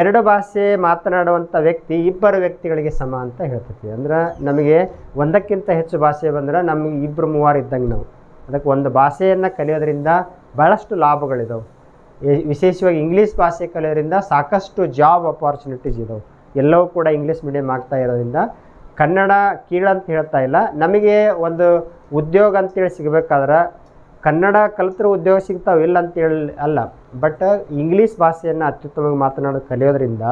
ಎರಡು ಭಾಷೆ ಮಾತನಾಡುವಂಥ ವ್ಯಕ್ತಿ ಇಬ್ಬರು ವ್ಯಕ್ತಿಗಳಿಗೆ ಸಮ ಅಂತ ಹೇಳ್ತೈತಿ. ಅಂದ್ರೆ ನಮಗೆ ಒಂದಕ್ಕಿಂತ ಹೆಚ್ಚು ಭಾಷೆ ಬಂದ್ರೆ ನಮಗೆ ಇಬ್ಬರು ಮೂವರು ಇದ್ದಂಗೆ ನಾವು. ಅದಕ್ಕೆ ಒಂದು ಭಾಷೆಯನ್ನು ಕಲಿಯೋದ್ರಿಂದ ಭಾಳಷ್ಟು ಲಾಭಗಳಿದಾವೆ. ವಿಶೇಷವಾಗಿ ಇಂಗ್ಲೀಷ್ ಭಾಷೆ ಕಲಿಯೋದ್ರಿಂದ ಸಾಕಷ್ಟು ಜಾಬ್ ಅಪಾರ್ಚುನಿಟೀಸ್ ಇದಾವೆ. ಎಲ್ಲವೂ ಕೂಡ ಇಂಗ್ಲೀಷ್ ಮೀಡಿಯಮ್ ಆಗ್ತಾ ಇರೋದ್ರಿಂದ ಕನ್ನಡ ಕೀಳಂತ ಹೇಳ್ತಾ ಇಲ್ಲ. ನಮಗೆ ಒಂದು ಉದ್ಯೋಗ ಅಂತೇಳಿ ಸಿಗಬೇಕಾದ್ರೆ ಕನ್ನಡ ಕಲಿತರೆ ಉದ್ಯೋಗ ಸಿಗ್ತಾವೆ ಇಲ್ಲ ಅಂತೇಳಿ ಅಲ್ಲ ಬಟ್ ಇಂಗ್ಲೀಷ್ ಭಾಷೆಯನ್ನು ಅತ್ಯುತ್ತಮವಾಗಿ ಮಾತನಾಡೋದು ಕಲಿಯೋದ್ರಿಂದ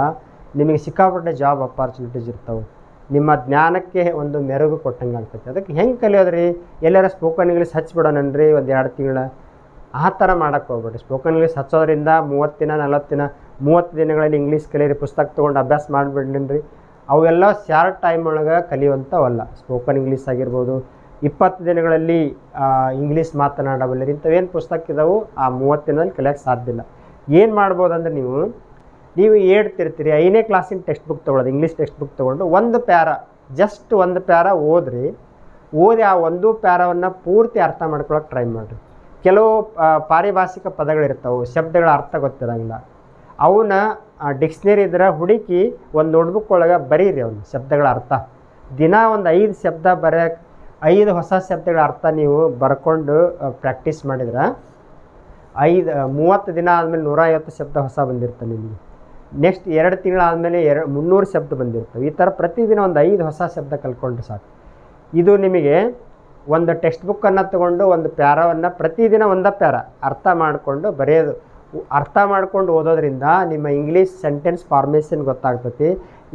ನಿಮಗೆ ಸಿಕ್ಕಾಪಟ್ಟೆ ಜಾಬ್ ಅಪಾರ್ಚುನಿಟೀಸ್ ಇರ್ತವೆ. ನಿಮ್ಮ ಜ್ಞಾನಕ್ಕೆ ಒಂದು ಮೆರುಗು ಕೊಟ್ಟಂಗೆ ಆಗ್ತೈತೆ. ಅದಕ್ಕೆ ಹೆಂಗೆ ಕಲಿಯೋದ್ರಿ? ಎಲ್ಲಾರ ಸ್ಪೋಕನ್ ಇಂಗ್ಲೀಷ್ ಹಚ್ಬಿಡೋಣನ್ರಿ ಒಂದು ಎರಡು ತಿಂಗಳ. ಆ ಥರ ಮಾಡೋಕ್ಕೆ ಹೋಗ್ಬೇಡಿ ಸ್ಪೋಕನ್ ಇಂಗ್ಲೀಷ್ ಹಚ್ಚೋದ್ರಿಂದ ಮೂವತ್ತು ದಿನ, ನಲವತ್ತು ದಿನ, ಮೂವತ್ತು ದಿನಗಳಲ್ಲಿ ಇಂಗ್ಲೀಷ್ ಕಲೀರಿ ಪುಸ್ತಕ ತೊಗೊಂಡು ಅಭ್ಯಾಸ ಮಾಡಿಬಿಡ್ರಿ ಅವೆಲ್ಲ ಶಾರ್ಟ್ ಟೈಮ್ ಒಳಗೆ ಕಲಿಯುವಂಥವಲ್ಲ ಸ್ಪೋಕನ್ ಇಂಗ್ಲೀಷ್ ಆಗಿರ್ಬೋದು ಇಪ್ಪತ್ತು ದಿನಗಳಲ್ಲಿ ಇಂಗ್ಲೀಷ್ ಮಾತನಾಡಬಲ್ಲರು. ಇಂಥವೇನು ಪುಸ್ತಕ ಇದಾವೆ? ಆ ಮೂವತ್ತು ದಿನದಲ್ಲಿ ಕಲಿಯೋಕ್ಕೆ ಸಾಧ್ಯ ಇಲ್ಲ. ಏನು ಮಾಡ್ಬೋದಂದ್ರೆ ನೀವು ನೀವು ಹೇಳ್ತಿರ್ತೀರಿ, ಐದನೇ ಕ್ಲಾಸಿನ ಟೆಕ್ಸ್ಟ್ ಬುಕ್ ತೊಗೊಳೋದು ಇಂಗ್ಲೀಷ್ ಟೆಕ್ಸ್ಟ್ ಬುಕ್ ತೊಗೊಂಡು ಒಂದು ಪ್ಯಾರ ಜಸ್ಟ್ ಒಂದು ಪ್ಯಾರ ಓದ್ರಿ. ಓದಿ ಆ ಒಂದು ಪ್ಯಾರವನ್ನು ಪೂರ್ತಿ ಅರ್ಥ ಮಾಡ್ಕೊಳಕ್ಕೆ ಟ್ರೈ ಮಾಡಿರಿ. ಕೆಲವು ಪಾರಿಭಾಷಿಕ ಪದಗಳಿರ್ತಾವೆ, ಶಬ್ದಗಳ ಅರ್ಥ ಗೊತ್ತಿರೋಂಗಿಲ್ಲ. ಅವನ್ನ ಡಿಕ್ಷ್ನರಿ ಇದ್ರೆ ಹುಡುಕಿ ಒಂದು ನೋಟ್ಬುಕ್ ಒಳಗೆ ಬರೀರಿ ಅವನು, ಶಬ್ದಗಳ ಅರ್ಥ. ದಿನ ಒಂದು ಐದು ಶಬ್ದ ಬರೆಯಕ್ಕೆ ಐದು ಹೊಸ ಶಬ್ದಗಳ ಅರ್ಥ ನೀವು ಬರ್ಕೊಂಡು ಪ್ರಾಕ್ಟೀಸ್ ಮಾಡಿದ್ರೆ, ಐದು ಮೂವತ್ತು ದಿನ ಆದಮೇಲೆ ನೂರ ಐವತ್ತು ಶಬ್ದ ಹೊಸ ಬಂದಿರ್ತವೆ ನಿಮಗೆ. ನೆಕ್ಸ್ಟ್ ಎರಡು ತಿಂಗಳಾದಮೇಲೆ ಎರಡು ಮುನ್ನೂರು ಶಬ್ದ ಬಂದಿರ್ತವೆ ಈ ಥರ ಪ್ರತಿದಿನ ಒಂದು ಐದು ಹೊಸ ಶಬ್ದ ಕಲ್ಕೊಂಡು ಸಾಕು. ಇದು ನಿಮಗೆ ಒಂದು ಟೆಕ್ಸ್ಟ್ ಬುಕ್ಕನ್ನು ತಗೊಂಡು ಒಂದು ಪ್ಯಾರವನ್ನು ಪ್ರತಿದಿನ ಒಂದು ಪ್ಯಾರ ಅರ್ಥ ಮಾಡಿಕೊಂಡು ಬರೆಯೋದು. ಅರ್ಥ ಮಾಡ್ಕೊಂಡು ಓದೋದ್ರಿಂದ ನಿಮ್ಮ ಇಂಗ್ಲೀಷ್ ಸೆಂಟೆನ್ಸ್ ಫಾರ್ಮೇಷನ್ ಗೊತ್ತಾಗ್ತತಿ.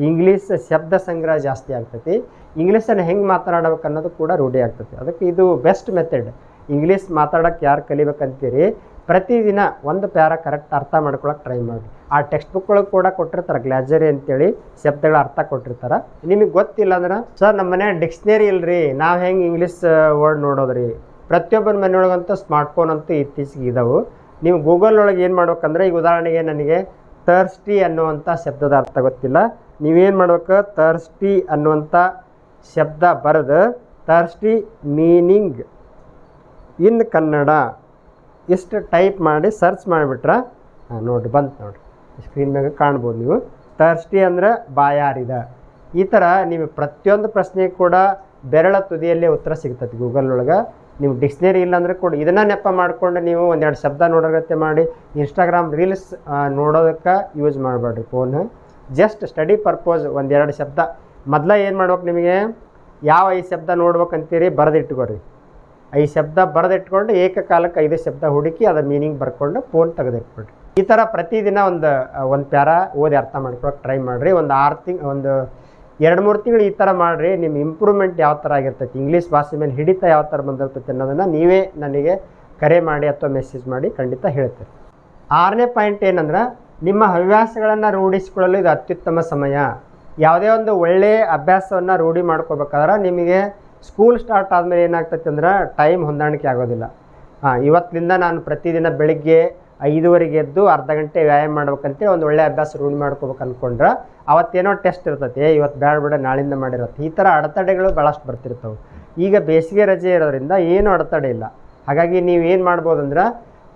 ಇಂಗ್ಲೀಷ್ ಶಬ್ದ ಸಂಗ್ರಹ ಜಾಸ್ತಿ ಆಗ್ತೈತಿ. ಇಂಗ್ಲೀಷನ್ನು ಹೆಂಗೆ ಮಾತಾಡ್ಬೇಕು ಅನ್ನೋದು ಕೂಡ ರೂಢಿ ಆಗ್ತದೆ. ಅದಕ್ಕೆ ಇದು ಬೆಸ್ಟ್ ಮೆಥಡ್ ಇಂಗ್ಲೀಷ್ ಮಾತಾಡೋಕ್ಕೆ ಯಾರು ಕಲಿಬೇಕಂತೀರಿ? ಪ್ರತಿದಿನ ಒಂದು ಪ್ಯಾರ ಕರೆಕ್ಟ್ ಅರ್ಥ ಮಾಡ್ಕೊಳಕ್ಕೆ ಟ್ರೈ ಮಾಡಿ. ಆ ಟೆಕ್ಸ್ಟ್ ಬುಕ್ ಒಳಗೆ ಕೂಡ ಕೊಟ್ಟಿರ್ತಾರೆ ಗ್ಲಾಜರಿ ಅಂತೇಳಿ ಶಬ್ದಗಳ ಅರ್ಥ ಕೊಟ್ಟಿರ್ತಾರೆ. ನಿಮಗೆ ಗೊತ್ತಿಲ್ಲ ಅಂದ್ರೆ, ಸರ್ ನಮ್ಮ ಮನೆ ಡಿಕ್ಷನರಿ ಇಲ್ಲರಿ ನಾವು ಹೆಂಗೆ ಇಂಗ್ಲೀಷ್ ವರ್ಡ್ ನೋಡೋದ್ರಿ? ಪ್ರತಿಯೊಬ್ಬರ ಮನೆಯೊಳಗಂತೂ ಸ್ಮಾರ್ಟ್ ಫೋನ್ ಅಂತೂ ಇತ್ತೀಚೆಗೆ ಇದಾವೆ. ನೀವು ಗೂಗಲ್ ಒಳಗೆ ಏನು ಮಾಡ್ಬೇಕಂದ್ರೆ, ಈಗ ಉದಾಹರಣೆಗೆ ನನಗೆ ತರ್ಸ್ಟಿ ಅನ್ನುವಂಥ ಶಬ್ದದ ಅರ್ಥ ಗೊತ್ತಿಲ್ಲ. ನೀವೇನು ಮಾಡ್ಬೇಕು? ತರ್ಸ್ಟಿ ಅನ್ನುವಂಥ ಶಬ್ದ ಬರೆದು ತರ್ಸ್ಟಿ ಮೀನಿಂಗ್ ಇನ್ ಕನ್ನಡ. ಇಷ್ಟು ಟೈಪ್ ಮಾಡಿ ಸರ್ಚ್ ಮಾಡಿಬಿಟ್ರೆ ನೋಡಿ ಬಂತು ನೋಡಿರಿ ಸ್ಕ್ರೀನ್ ಮ್ಯಾಗ ಕಾಣ್ಬೋದು ನೀವು. ತರ್ಸ್ಟಿ ಅಂದ್ರೆ ಬಾಯಾರಿದ. ಈ ಥರ ನೀವು ಪ್ರತಿಯೊಂದು ಪ್ರಶ್ನೆ ಕೂಡ ಬೆರಳ ತುದಿಯಲ್ಲೇ ಉತ್ತರ ಸಿಗ್ತದೆ ಗೂಗಲ್ ಒಳಗೆ. ನೀವು ಡಿಕ್ಷ್ನರಿ ಇಲ್ಲಾಂದ್ರೆ ಕೂಡ ಇದನ್ನ ನೆಪ ಮಾಡಿಕೊಂಡು ನೀವು ಒಂದೆರಡು ಶಬ್ದ ನೋಡೋಗತ್ತೆ ಮಾಡಿ ಇನ್ಸ್ಟಾಗ್ರಾಮ್ ರೀಲ್ಸ್ ನೋಡೋದಕ್ಕೆ ಯೂಸ್ ಮಾಡಬೇಡ್ರಿ ಫೋನ್ ಜಸ್ಟ್ ಸ್ಟಡಿ ಪರ್ಪೋಸ್ ಒಂದೆರಡು ಶಬ್ದ. ಮೊದಲ ಏನು ಮಾಡ್ಬೇಕು ನಿಮಗೆ? ಯಾವ ಐದು ಶಬ್ದ ನೋಡ್ಬೇಕಂತೀರಿ, ಬರೆದಿಟ್ಕೊರಿ. ಐದು ಶಬ್ದ ಬರೆದಿಟ್ಕೊಂಡು ಏಕಕಾಲಕ್ಕೆ ಐದು ಶಬ್ದ ಹುಡುಕಿ ಅದರ ಮೀನಿಂಗ್ ಬರ್ಕೊಂಡು ಫೋನ್ ತೆಗೆದಿಟ್ಬಿಡ್ರಿ ಈ ಥರ ಪ್ರತಿದಿನ ಒಂದು ಒಂದು ಪ್ಯಾರ ಓದಿ ಅರ್ಥ ಮಾಡ್ಕೊಳಕ್ಕೆ ಟ್ರೈ ಮಾಡಿರಿ. ಒಂದು ಆರು ತಿಂಗ್, ಒಂದು ಎರಡು ಮೂರು ತಿಂಗಳು ಈ ಥರ ಮಾಡಿರಿ. ನಿಮ್ಮ ಇಂಪ್ರೂವ್ಮೆಂಟ್ ಯಾವ ಥರ ಆಗಿರ್ತೈತಿ ಇಂಗ್ಲೀಷ್ ಭಾಷೆ ಮೇಲೆ ಹಿಡಿತ ಯಾವ ಥರ ಬಂದಿರ್ತೈತಿ ಅನ್ನೋದನ್ನು ನೀವೇ ನನಗೆ ಕರೆ ಮಾಡಿ ಅಥವಾ ಮೆಸೇಜ್ ಮಾಡಿ ಖಂಡಿತ ಹೇಳ್ತೀರಿ ಆರನೇ ಪಾಯಿಂಟ್ ಏನಂದ್ರೆ, ನಿಮ್ಮ ಹವ್ಯಾಸಗಳನ್ನು ರೂಢಿಸಿಕೊಳ್ಳಲು ಇದು ಅತ್ಯುತ್ತಮ ಸಮಯ. ಯಾವುದೇ ಒಂದು ಒಳ್ಳೆಯ ಅಭ್ಯಾಸವನ್ನು ರೂಢಿ ಮಾಡ್ಕೋಬೇಕಾದ್ರೆ ನಿಮಗೆ ಸ್ಕೂಲ್ ಸ್ಟಾರ್ಟ್ ಆದಮೇಲೆ ಏನಾಗ್ತೈತೆ ಅಂದ್ರೆ ಟೈಮ್ ಹೊಂದಾಣಿಕೆ ಆಗೋದಿಲ್ಲ. ಹಾಂ ಇವತ್ತಿನಿಂದ ನಾನು ಪ್ರತಿದಿನ ಬೆಳಿಗ್ಗೆ ಐದುವರೆಗೆ ಎದ್ದು ಅರ್ಧ ಗಂಟೆ ವ್ಯಾಯಾಮ ಮಾಡ್ಬೇಕಂತೇಳಿ ಒಂದು ಒಳ್ಳೆಯ ಅಭ್ಯಾಸ ರೂಢಿ ಮಾಡ್ಕೋಬೇಕು ಅಂದ್ಕೊಂಡ್ರೆ ಅವತ್ತೇನೋ ಟೆಸ್ಟ್ ಇರ್ತೈತೆ ಇವತ್ತು ಬೇಡ ಬೇಡ, ನಾಳಿಂದ ಮಾಡಿರತ್ತೆ. ಈ ಥರ ಅಡೆತಡೆಗಳು ಭಾಳಷ್ಟು ಬರ್ತಿರ್ತವೆ. ಈಗ ಬೇಸಿಗೆ ರಜೆ ಇರೋದ್ರಿಂದ ಏನು ಅಡೆತಡೆ ಇಲ್ಲ. ಹಾಗಾಗಿ ನೀವು ಏನು ಮಾಡ್ಬೋದು ಅಂದ್ರೆ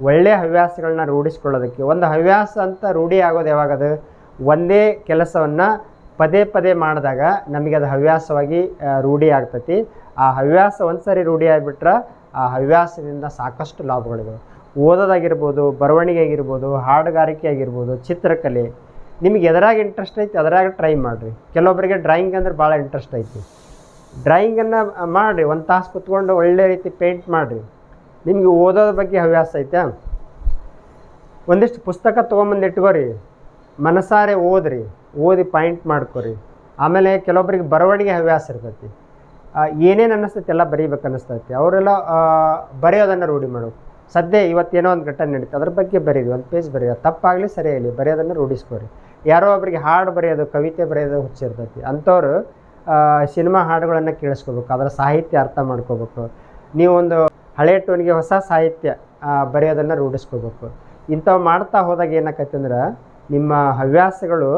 ಒಳ್ಳೆಯ ಹವ್ಯಾಸಗಳನ್ನ ರೂಢಿಸ್ಕೊಳ್ಳೋದಕ್ಕೆ, ಒಂದು ಹವ್ಯಾಸ ಅಂತ ರೂಢಿ ಆಗೋದು ಯಾವಾಗದು? ಒಂದೇ ಕೆಲಸವನ್ನು ಪದೇ ಪದೇ ಮಾಡಿದಾಗ ನಮಗೆ ಅದು ಹವ್ಯಾಸವಾಗಿ ರೂಢಿ ಆಗ್ತೈತಿ. ಆ ಹವ್ಯಾಸ ಒಂದು ಸಾರಿ ರೂಢಿ ಆಗಿಬಿಟ್ರೆ ಆ ಹವ್ಯಾಸದಿಂದ ಸಾಕಷ್ಟು ಲಾಭಗಳಿವೆ ಓದೋದಾಗಿರ್ಬೋದು ಬರವಣಿಗೆ ಆಗಿರ್ಬೋದು ಹಾಡುಗಾರಿಕೆ ಆಗಿರ್ಬೋದು ಚಿತ್ರಕಲೆ, ನಿಮಗೆ ಎದರಾಗ ಇಂಟ್ರೆಸ್ಟ್ ಐತಿ ಅದರಾಗ ಟ್ರೈ ಮಾಡಿರಿ. ಕೆಲವೊಬ್ಬರಿಗೆ ಡ್ರಾಯಿಂಗ್ ಅಂದ್ರೆ ಭಾಳ ಇಂಟ್ರೆಸ್ಟ್ ಐತಿ. ಡ್ರಾಯಿಂಗನ್ನು ಮಾಡಿರಿ. ಒಂದು ತಾಸು ಕುತ್ಕೊಂಡು ಒಳ್ಳೆ ರೀತಿ ಪೇಂಟ್ ಮಾಡಿರಿ. ನಿಮಗೆ ಓದೋದ್ರ ಬಗ್ಗೆ ಹವ್ಯಾಸ ಐತೆ ಒಂದಿಷ್ಟು ಪುಸ್ತಕ ತೊಗೊಂಬಂದು ಇಟ್ಕೋರಿ. ಮನಸಾರೆ ಓದ್ರಿ, ಓದಿ ಪಾಯಿಂಟ್ ಮಾಡ್ಕೊರಿ. ಆಮೇಲೆ ಕೆಲವೊಬ್ಬರಿಗೆ ಬರವಣಿಗೆ ಹವ್ಯಾಸ ಇರ್ತೈತಿ. ಏನೇನು ಅನ್ನಿಸ್ತೈತಿ ಎಲ್ಲ ಬರೀಬೇಕು ಅನ್ನಿಸ್ತೈತಿ. ಅವರೆಲ್ಲ ಬರೆಯೋದನ್ನು ರೂಢಿ ಮಾಡಬೇಕು ಸದ್ಯ ಇವತ್ತೇನೋ ಒಂದು ಘಟನೆ ನಡೀತು. ಅದ್ರ ಬಗ್ಗೆ ಬರೀರಿ, ಒಂದು ಪೇಜ್ ಬರೆಯೋದು ತಪ್ಪಾಗಲಿ ಸರಿಯಾಗಲಿ, ಬರೆಯೋದನ್ನು ರೂಢಿಸ್ಕೊರಿ. ಯಾರೋ ಒಬ್ಬರಿಗೆ ಹಾಡು ಬರೆಯೋದು, ಕವಿತೆ ಬರೆಯೋದು ಹುಚ್ಚಿರ್ತೈತಿ ಅಂಥವ್ರು ಸಿನಿಮಾ ಹಾಡುಗಳನ್ನು ಕೇಳಿಸ್ಕೋಬೇಕು, ಅದರ ಸಾಹಿತ್ಯ ಅರ್ಥ ಮಾಡ್ಕೋಬೇಕು. ನೀವೊಂದು ಹಳೆ ಟೋನಿಗೆ ಹೊಸ ಸಾಹಿತ್ಯ ಬರೆಯೋದನ್ನು ರೂಢಿಸ್ಕೋಬೇಕು. ಇಂಥವು ಮಾಡ್ತಾ ಹೋದಾಗ ಏನಾಕೈತೆ ಅಂದ್ರೆ ನಿಮ್ಮ ಹವ್ಯಾಸಗಳು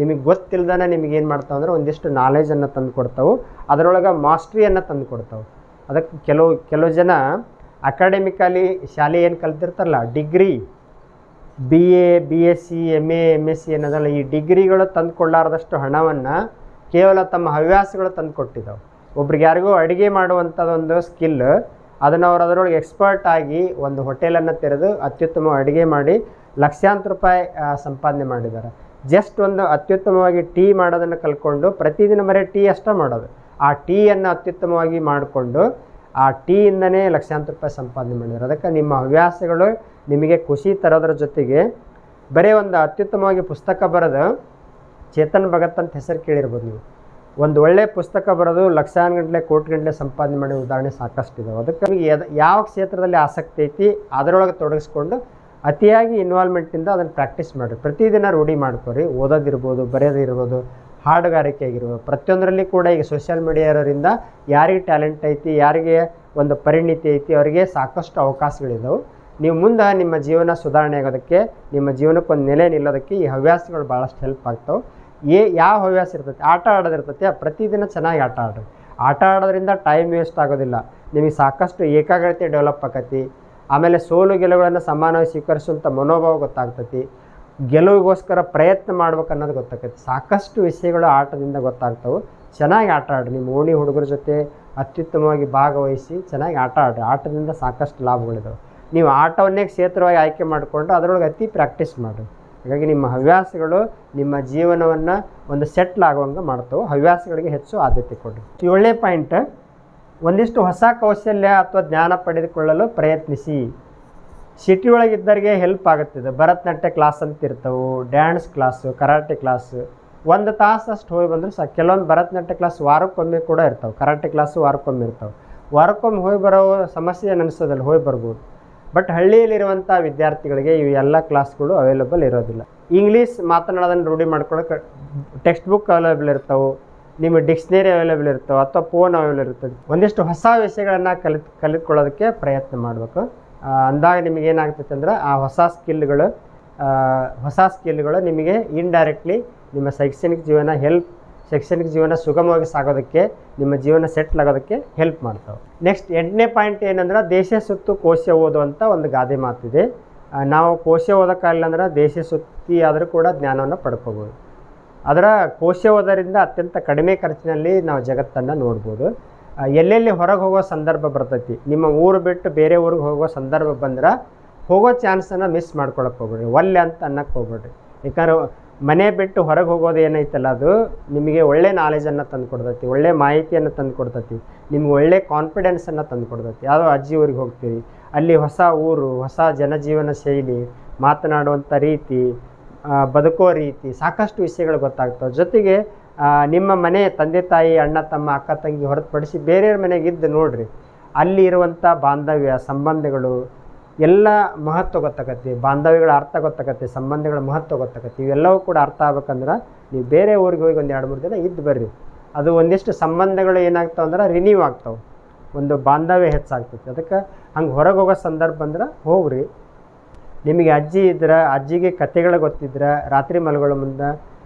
ನಿಮಗೆ ಗೊತ್ತಿಲ್ಲದೇ ನಿಮಗೆ ಏನು ಮಾಡ್ತಾವೆ ಅಂದರೆ ಒಂದಿಷ್ಟು ನಾಲೆಜನ್ನು ತಂದು ಕೊಡ್ತಾವೆ. ಅದರೊಳಗೆ ಮಾಸ್ಟ್ರಿಯನ್ನು ತಂದು ಕೊಡ್ತಾವೆ. ಅದಕ್ಕೆ ಕೆಲವು ಕೆಲವು ಜನ ಅಕಾಡೆಮಿಕಲಿ ಶಾಲೆ ಏನು ಕಲ್ತಿರ್ತಾರಲ್ಲ degree B A B S C M A M S C ಅನ್ನೋದಲ್ಲ ಈ ಡಿಗ್ರಿಗಳು ತಂದುಕೊಳ್ಳಾರ್ದಷ್ಟು ಹಣವನ್ನು ಕೇವಲ ತಮ್ಮ ಹವ್ಯಾಸಗಳು ತಂದು ಕೊಟ್ಟಿದ್ದಾವೆ. ಒಬ್ರಿಗೆ ಯಾರಿಗೂ ಅಡುಗೆ ಮಾಡುವಂಥದ್ದೊಂದು ಸ್ಕಿಲ್ ಅದನ್ನು ಅವರು ಅದರೊಳಗೆ ಎಕ್ಸ್ಪರ್ಟ್ ಆಗಿ ಒಂದು ಹೋಟೆಲನ್ನು ತೆರೆದು ಅತ್ಯುತ್ತಮ ಅಡುಗೆ ಮಾಡಿ ಲಕ್ಷಾಂತರ ರೂಪಾಯಿ ಸಂಪಾದನೆ ಮಾಡಿದ್ದಾರೆ. ಜಸ್ಟ್ ಒಂದು ಅತ್ಯುತ್ತಮವಾಗಿ ಟೀ ಮಾಡೋದನ್ನು ಕಲ್ತ್ಕೊಂಡು ಪ್ರತಿದಿನ ಬರೀ ಟೀ ಅಷ್ಟೇ ಮಾಡೋದು. ಆ ಟೀಯನ್ನು ಅತ್ಯುತ್ತಮವಾಗಿ ಮಾಡಿಕೊಂಡು ಆ ಟೀಯಿಂದನೇ ಲಕ್ಷಾಂತರ ರೂಪಾಯಿ ಸಂಪಾದನೆ ಮಾಡಿದ್ದಾರೆ. ಅದಕ್ಕೆ ನಿಮ್ಮ ಹವ್ಯಾಸಗಳು ನಿಮಗೆ ಖುಷಿ ತರೋದ್ರ ಜೊತೆಗೆ ಬರೀ ಒಂದು ಅತ್ಯುತ್ತಮವಾಗಿ ಪುಸ್ತಕ ಬರೋದು ಚೇತನ್ ಭಗತ್ ಅಂತ ಹೆಸರು ಕೇಳಿರ್ಬೋದು ನೀವು. ಒಂದು ಒಳ್ಳೆ ಪುಸ್ತಕ ಬರೋದು ಕೋಟಿ ಗಂಟಲೆ ಸಂಪಾದನೆ ಮಾಡಿ ಉದಾಹರಣೆ ಸಾಕಷ್ಟು ಇದಾವೆ ಅದಕ್ಕೆ ಯಾವ ಕ್ಷೇತ್ರದಲ್ಲಿ ಆಸಕ್ತಿ ಐತಿ, ಅದರೊಳಗೆ ತೊಡಗಿಸ್ಕೊಂಡು ಅತಿಯಾಗಿ ಇನ್ವಾಲ್ವ್ಮೆಂಟಿಂದ ಅದನ್ನು ಪ್ರಾಕ್ಟೀಸ್ ಮಾಡಿರಿ. ಪ್ರತಿದಿನ ರೂಢಿ ಮಾಡ್ಕೊರಿ. ಓದೋದಿರ್ಬೋದು, ಬರೆಯೋದಿರ್ಬೋದು ಹಾಡುಗಾರಿಕೆ ಆಗಿರ್ಬೋದು ಪ್ರತಿಯೊಂದರಲ್ಲಿ ಕೂಡ ಈಗ ಸೋಷಿಯಲ್ ಮೀಡಿಯಾ ಇರೋದ್ರಿಂದ ಯಾರಿಗೆ ಟ್ಯಾಲೆಂಟ್ ಐತಿ, ಯಾರಿಗೆ ಒಂದು ಪರಿಣಿತಿ ಐತಿ, ಅವರಿಗೆ ಸಾಕಷ್ಟು ಅವಕಾಶಗಳಿದಾವೆ. ನೀವು ಮುಂದೆ ನಿಮ್ಮ ಜೀವನ ಸುಧಾರಣೆ ಆಗೋದಕ್ಕೆ, ನಿಮ್ಮ ಜೀವನಕ್ಕೆ ಒಂದು ನೆಲೆ ನಿಲ್ಲೋದಕ್ಕೆ ಈ ಹವ್ಯಾಸಗಳು ಭಾಳಷ್ಟು ಹೆಲ್ಪ್ ಆಗ್ತಾವೆ. ಏ, ಯಾವ ಹವ್ಯಾಸ ಇರ್ತೈತೆ? ಆಟ ಆಡೋದಿರ್ತೈತೆ ಪ್ರತಿದಿನ ಚೆನ್ನಾಗಿ ಆಟ ಆಡ್ರಿ. ಆಟ ಆಡೋದ್ರಿಂದ ಟೈಮ್ ವೇಸ್ಟ್ ಆಗೋದಿಲ್ಲ. ನಿಮಗೆ ಸಾಕಷ್ಟು ಏಕಾಗ್ರತೆ ಡೆವಲಪ್ ಆಕತಿ. ಆಮೇಲೆ ಸೋಲು ಗೆಲುವುಗಳನ್ನು ಸಮಾನವಾಗಿ ಸ್ವೀಕರಿಸುವಂಥ ಮನೋಭಾವ ಗೊತ್ತಾಗ್ತೈತಿ. ಗೆಲುವಿಗೋಸ್ಕರ ಪ್ರಯತ್ನ ಮಾಡ್ಬೇಕು ಅನ್ನೋದು ಗೊತ್ತಾಗತ್ತೆ. ಸಾಕಷ್ಟು ವಿಷಯಗಳು ಆಟದಿಂದ ಗೊತ್ತಾಗ್ತವೆ. ಚೆನ್ನಾಗಿ ಆಟ ಆಡ್ರಿ. ನಿಮ್ಮ ಓಣಿ ಹುಡುಗರ ಜೊತೆ ಅತ್ಯುತ್ತಮವಾಗಿ ಭಾಗವಹಿಸಿ ಚೆನ್ನಾಗಿ ಆಟ ಆಡ್ರಿ. ಆಟದಿಂದ ಸಾಕಷ್ಟು ಲಾಭಗಳಿದಾವೆ. ನೀವು ಆಟವನ್ನೇ ಕ್ಷೇತ್ರವಾಗಿ ಆಯ್ಕೆ ಮಾಡಿಕೊಂಡು ಅದರೊಳಗೆ ಅತಿ ಪ್ರಾಕ್ಟೀಸ್ ಮಾಡಿರಿ. ಹಾಗಾಗಿ ನಿಮ್ಮ ಹವ್ಯಾಸಗಳು ನಿಮ್ಮ ಜೀವನವನ್ನು ಒಂದು ಸೆಟ್ಲ್ ಆಗುವಂಗೆ ಮಾಡ್ತವೆ. ಹವ್ಯಾಸಗಳಿಗೆ ಹೆಚ್ಚು ಆದ್ಯತೆ ಕೊಡ್ರಿ. ಏಳನೇ ಪಾಯಿಂಟ್ ಒಂದಿಷ್ಟು ಹೊಸ ಕೌಶಲ್ಯ ಅಥವಾ ಜ್ಞಾನ ಪಡೆದುಕೊಳ್ಳಲು ಪ್ರಯತ್ನಿಸಿ. ಸಿಟಿ ಒಳಗಿದ್ದವರಿಗೆ ಹೆಲ್ಪ್ ಆಗುತ್ತಿದೆ. ಭರತನಾಟ್ಯ ಕ್ಲಾಸ್ ಅಂತ ಇರ್ತವೆ ಡ್ಯಾನ್ಸ್ ಕ್ಲಾಸು ಕರಾಟೆ ಕ್ಲಾಸು ಒಂದು ತಾಸು ಅಷ್ಟು ಹೋಗಿ ಬಂದ್ರೆ ಸಾಕು. ಕೆಲವೊಂದು ಭರತನಾಟ್ಯ ಕ್ಲಾಸ್ ವಾರಕ್ಕೊಮ್ಮೆ ಕೂಡ ಇರ್ತವೆ. ಕರಾಟೆ ಕ್ಲಾಸು ವಾರಕ್ಕೊಮ್ಮೆ ಇರ್ತವೆ. ವಾರಕ್ಕೊಮ್ಮೆ ಹೋಗಿ ಬರೋ ಸಮಸ್ಯೆ ಅನಿಸೋದಿಲ್ಲ, ಹೋಗಿ ಬರ್ಬೋದು. ಬಟ್ ಹಳ್ಳಿಯಲ್ಲಿರುವಂಥ ವಿದ್ಯಾರ್ಥಿಗಳಿಗೆ ಇವು ಎಲ್ಲ ಕ್ಲಾಸ್ಗಳು ಅವೈಲೇಬಲ್ ಇರೋದಿಲ್ಲ. ಇಂಗ್ಲೀಷ್ ಮಾತನಾಡೋದನ್ನು ರೂಢಿ ಮಾಡ್ಕೊಳ್ಳೋಕೆ ಟೆಕ್ಸ್ಟ್ ಬುಕ್ ಅವೈಲೇಬಲ್ ಇರ್ತಾವೆ. ನಿಮ್ಮ ಡಿಕ್ಷನರಿ ಅವೈಲೇಬಲ್ ಇರ್ತವೆ ಅಥವಾ ಫೋನ್ ಅವೈಲೇಬಲ್ ಇರ್ತದೆ ಒಂದಿಷ್ಟು ಹೊಸ ವಿಷಯಗಳನ್ನು ಕಲಿತ್, ಕಲಿತ್ಕೊಳ್ಳೋದಕ್ಕೆ ಪ್ರಯತ್ನ ಮಾಡಬೇಕು. ಅಂದಾಗ ನಿಮಗೆ ಏನಾಗ್ತೈತೆ ಅಂದ್ರೆ ಆ ಹೊಸ ಸ್ಕಿಲ್ಗಳು ಹೊಸ ಸ್ಕಿಲ್ಗಳು ನಿಮಗೆ ಇಂಡೈರೆಕ್ಟ್ಲಿ ನಿಮ್ಮ ಶೈಕ್ಷಣಿಕ ಜೀವನ ಹೆಲ್ಪ್ ಶೈಕ್ಷಣಿಕ ಜೀವನ ಸುಗಮವಾಗಿ ಸಾಗೋದಕ್ಕೆ, ನಿಮ್ಮ ಜೀವನ ಸೆಟ್ಲ್ ಆಗೋದಕ್ಕೆ ಹೆಲ್ಪ್ ಮಾಡ್ತಾವೆ. ನೆಕ್ಸ್ಟ್ ಎಂಟನೇ ಪಾಯಿಂಟ್ ಏನಂದ್ರೆ ದೇಶ ಸುತ್ತು ಕೋಶ ಓದು ಅಂತ ಒಂದು ಗಾದೆ ಮಾತಿದೆ. ನಾವು ಕೋಶ ಓದೋಕ್ಕಾಗಲ್ಲ ಅಂದ್ರೆ ದೇಶ ಸುತ್ತಿ ಆದರೂ ಕೂಡ ಜ್ಞಾನವನ್ನು ಪಡ್ಕೋಬೋದು. ಅದರ ಕೋಶ ಓದೋದ್ರಿಂದ ಅತ್ಯಂತ ಕಡಿಮೆ ಖರ್ಚಿನಲ್ಲಿ ನಾವು ಜಗತ್ತನ್ನು ನೋಡ್ಬೋದು. ಎಲ್ಲೆಲ್ಲಿ ಹೊರಗೆ ಹೋಗೋ ಸಂದರ್ಭ ಬರ್ತೈತಿ, ನಿಮ್ಮ ಊರು ಬಿಟ್ಟು ಬೇರೆ ಊರಿಗೆ ಹೋಗೋ ಸಂದರ್ಭ ಬಂದ್ರೆ ಹೋಗೋ ಚಾನ್ಸನ್ನು ಮಿಸ್ ಮಾಡ್ಕೊಳಕ್ಕೆ ಹೋಗ್ಬೇಡ್ರಿ, ಒಲ್ಲೆ ಅಂತ ಅನ್ನಕ್ಕೆ ಹೋಗ್ಬೇಡ್ರಿ. ಯಾಕಂದ್ರೆ ಮನೆ ಬಿಟ್ಟು ಹೊರಗೆ ಹೋಗೋದು ಏನೈತಲ್ಲ, ಅದು ನಿಮಗೆ ಒಳ್ಳೆ ನಾಲೆಜನ್ನು ತಂದು ಕೊಡ್ತೈತಿ, ಒಳ್ಳೆ ಮಾಹಿತಿಯನ್ನು ತಂದು ಕೊಡ್ತೈತಿ, ನಿಮ್ಗೆ ಒಳ್ಳೆ ಕಾನ್ಫಿಡೆನ್ಸನ್ನು ತಂದು ಕೊಡ್ತೈತಿ. ಯಾವುದೋ ಅಜ್ಜಿ ಊರಿಗೆ ಹೋಗ್ತೀರಿ, ಅಲ್ಲಿ ಹೊಸ ಊರು, ಹೊಸ ಜನಜೀವನ ಶೈಲಿ ಮಾತನಾಡುವಂಥ ರೀತಿ ಬದುಕೋ ರೀತಿ ಸಾಕಷ್ಟು ವಿಷಯಗಳು ಗೊತ್ತಾಗ್ತವೆ. ಜೊತೆಗೆ ನಿಮ್ಮ ಮನೆ ತಂದೆ ತಾಯಿ, ಅಣ್ಣ, ತಮ್ಮ, ಅಕ್ಕ, ತಂಗಿ ಹೊರತುಪಡಿಸಿ ಬೇರೆಯವ್ರ ಮನೆಗೆ ಇದ್ದು ನೋಡ್ರಿ. ಅಲ್ಲಿ ಇರುವಂಥ ಬಾಂಧವ್ಯ, ಸಂಬಂಧಗಳು ಎಲ್ಲ ಮಹತ್ವ ಗೊತ್ತಾಗತ್ತೆ. ಬಾಂಧವ್ಯಗಳ ಅರ್ಥ ಗೊತ್ತಾಗತ್ತೆ, ಸಂಬಂಧಗಳ ಮಹತ್ವ ಗೊತ್ತಾಗತ್ತೆ. ಇವೆಲ್ಲವೂ ಕೂಡ ಅರ್ಥ ಆಗ್ಬೇಕಂದ್ರೆ ನೀವು ಬೇರೆ ಊರಿಗೆ ಹೋಗಿ ಒಂದು ಎರಡು ಮೂರು ದಿನ ಇದ್ದು ಬರ್ರಿ. ಅದು ಒಂದಿಷ್ಟು ಸಂಬಂಧಗಳು ಏನಾಗ್ತಾವೆ ಅಂದ್ರೆ ರಿನ್ಯೂ ಆಗ್ತಾವೆ. ಒಂದು ಬಾಂಧವ್ಯ ಹೆಚ್ಚಾಗ್ತೈತಿ. ಅದಕ್ಕೆ ಹಂಗೆ ಹೊರಗೆ ಹೋಗೋ ಸಂದರ್ಭ ಅಂದ್ರೆ ಹೋಗ್ರಿ. ನಿಮಗೆ ಅಜ್ಜಿ ಇದ್ರೆ, ಅಜ್ಜಿಗೆ ಕತೆಗಳು ಗೊತ್ತಿದ್ರೆ, ರಾತ್ರಿ ಮಲಗಳ ಮುಂದೆ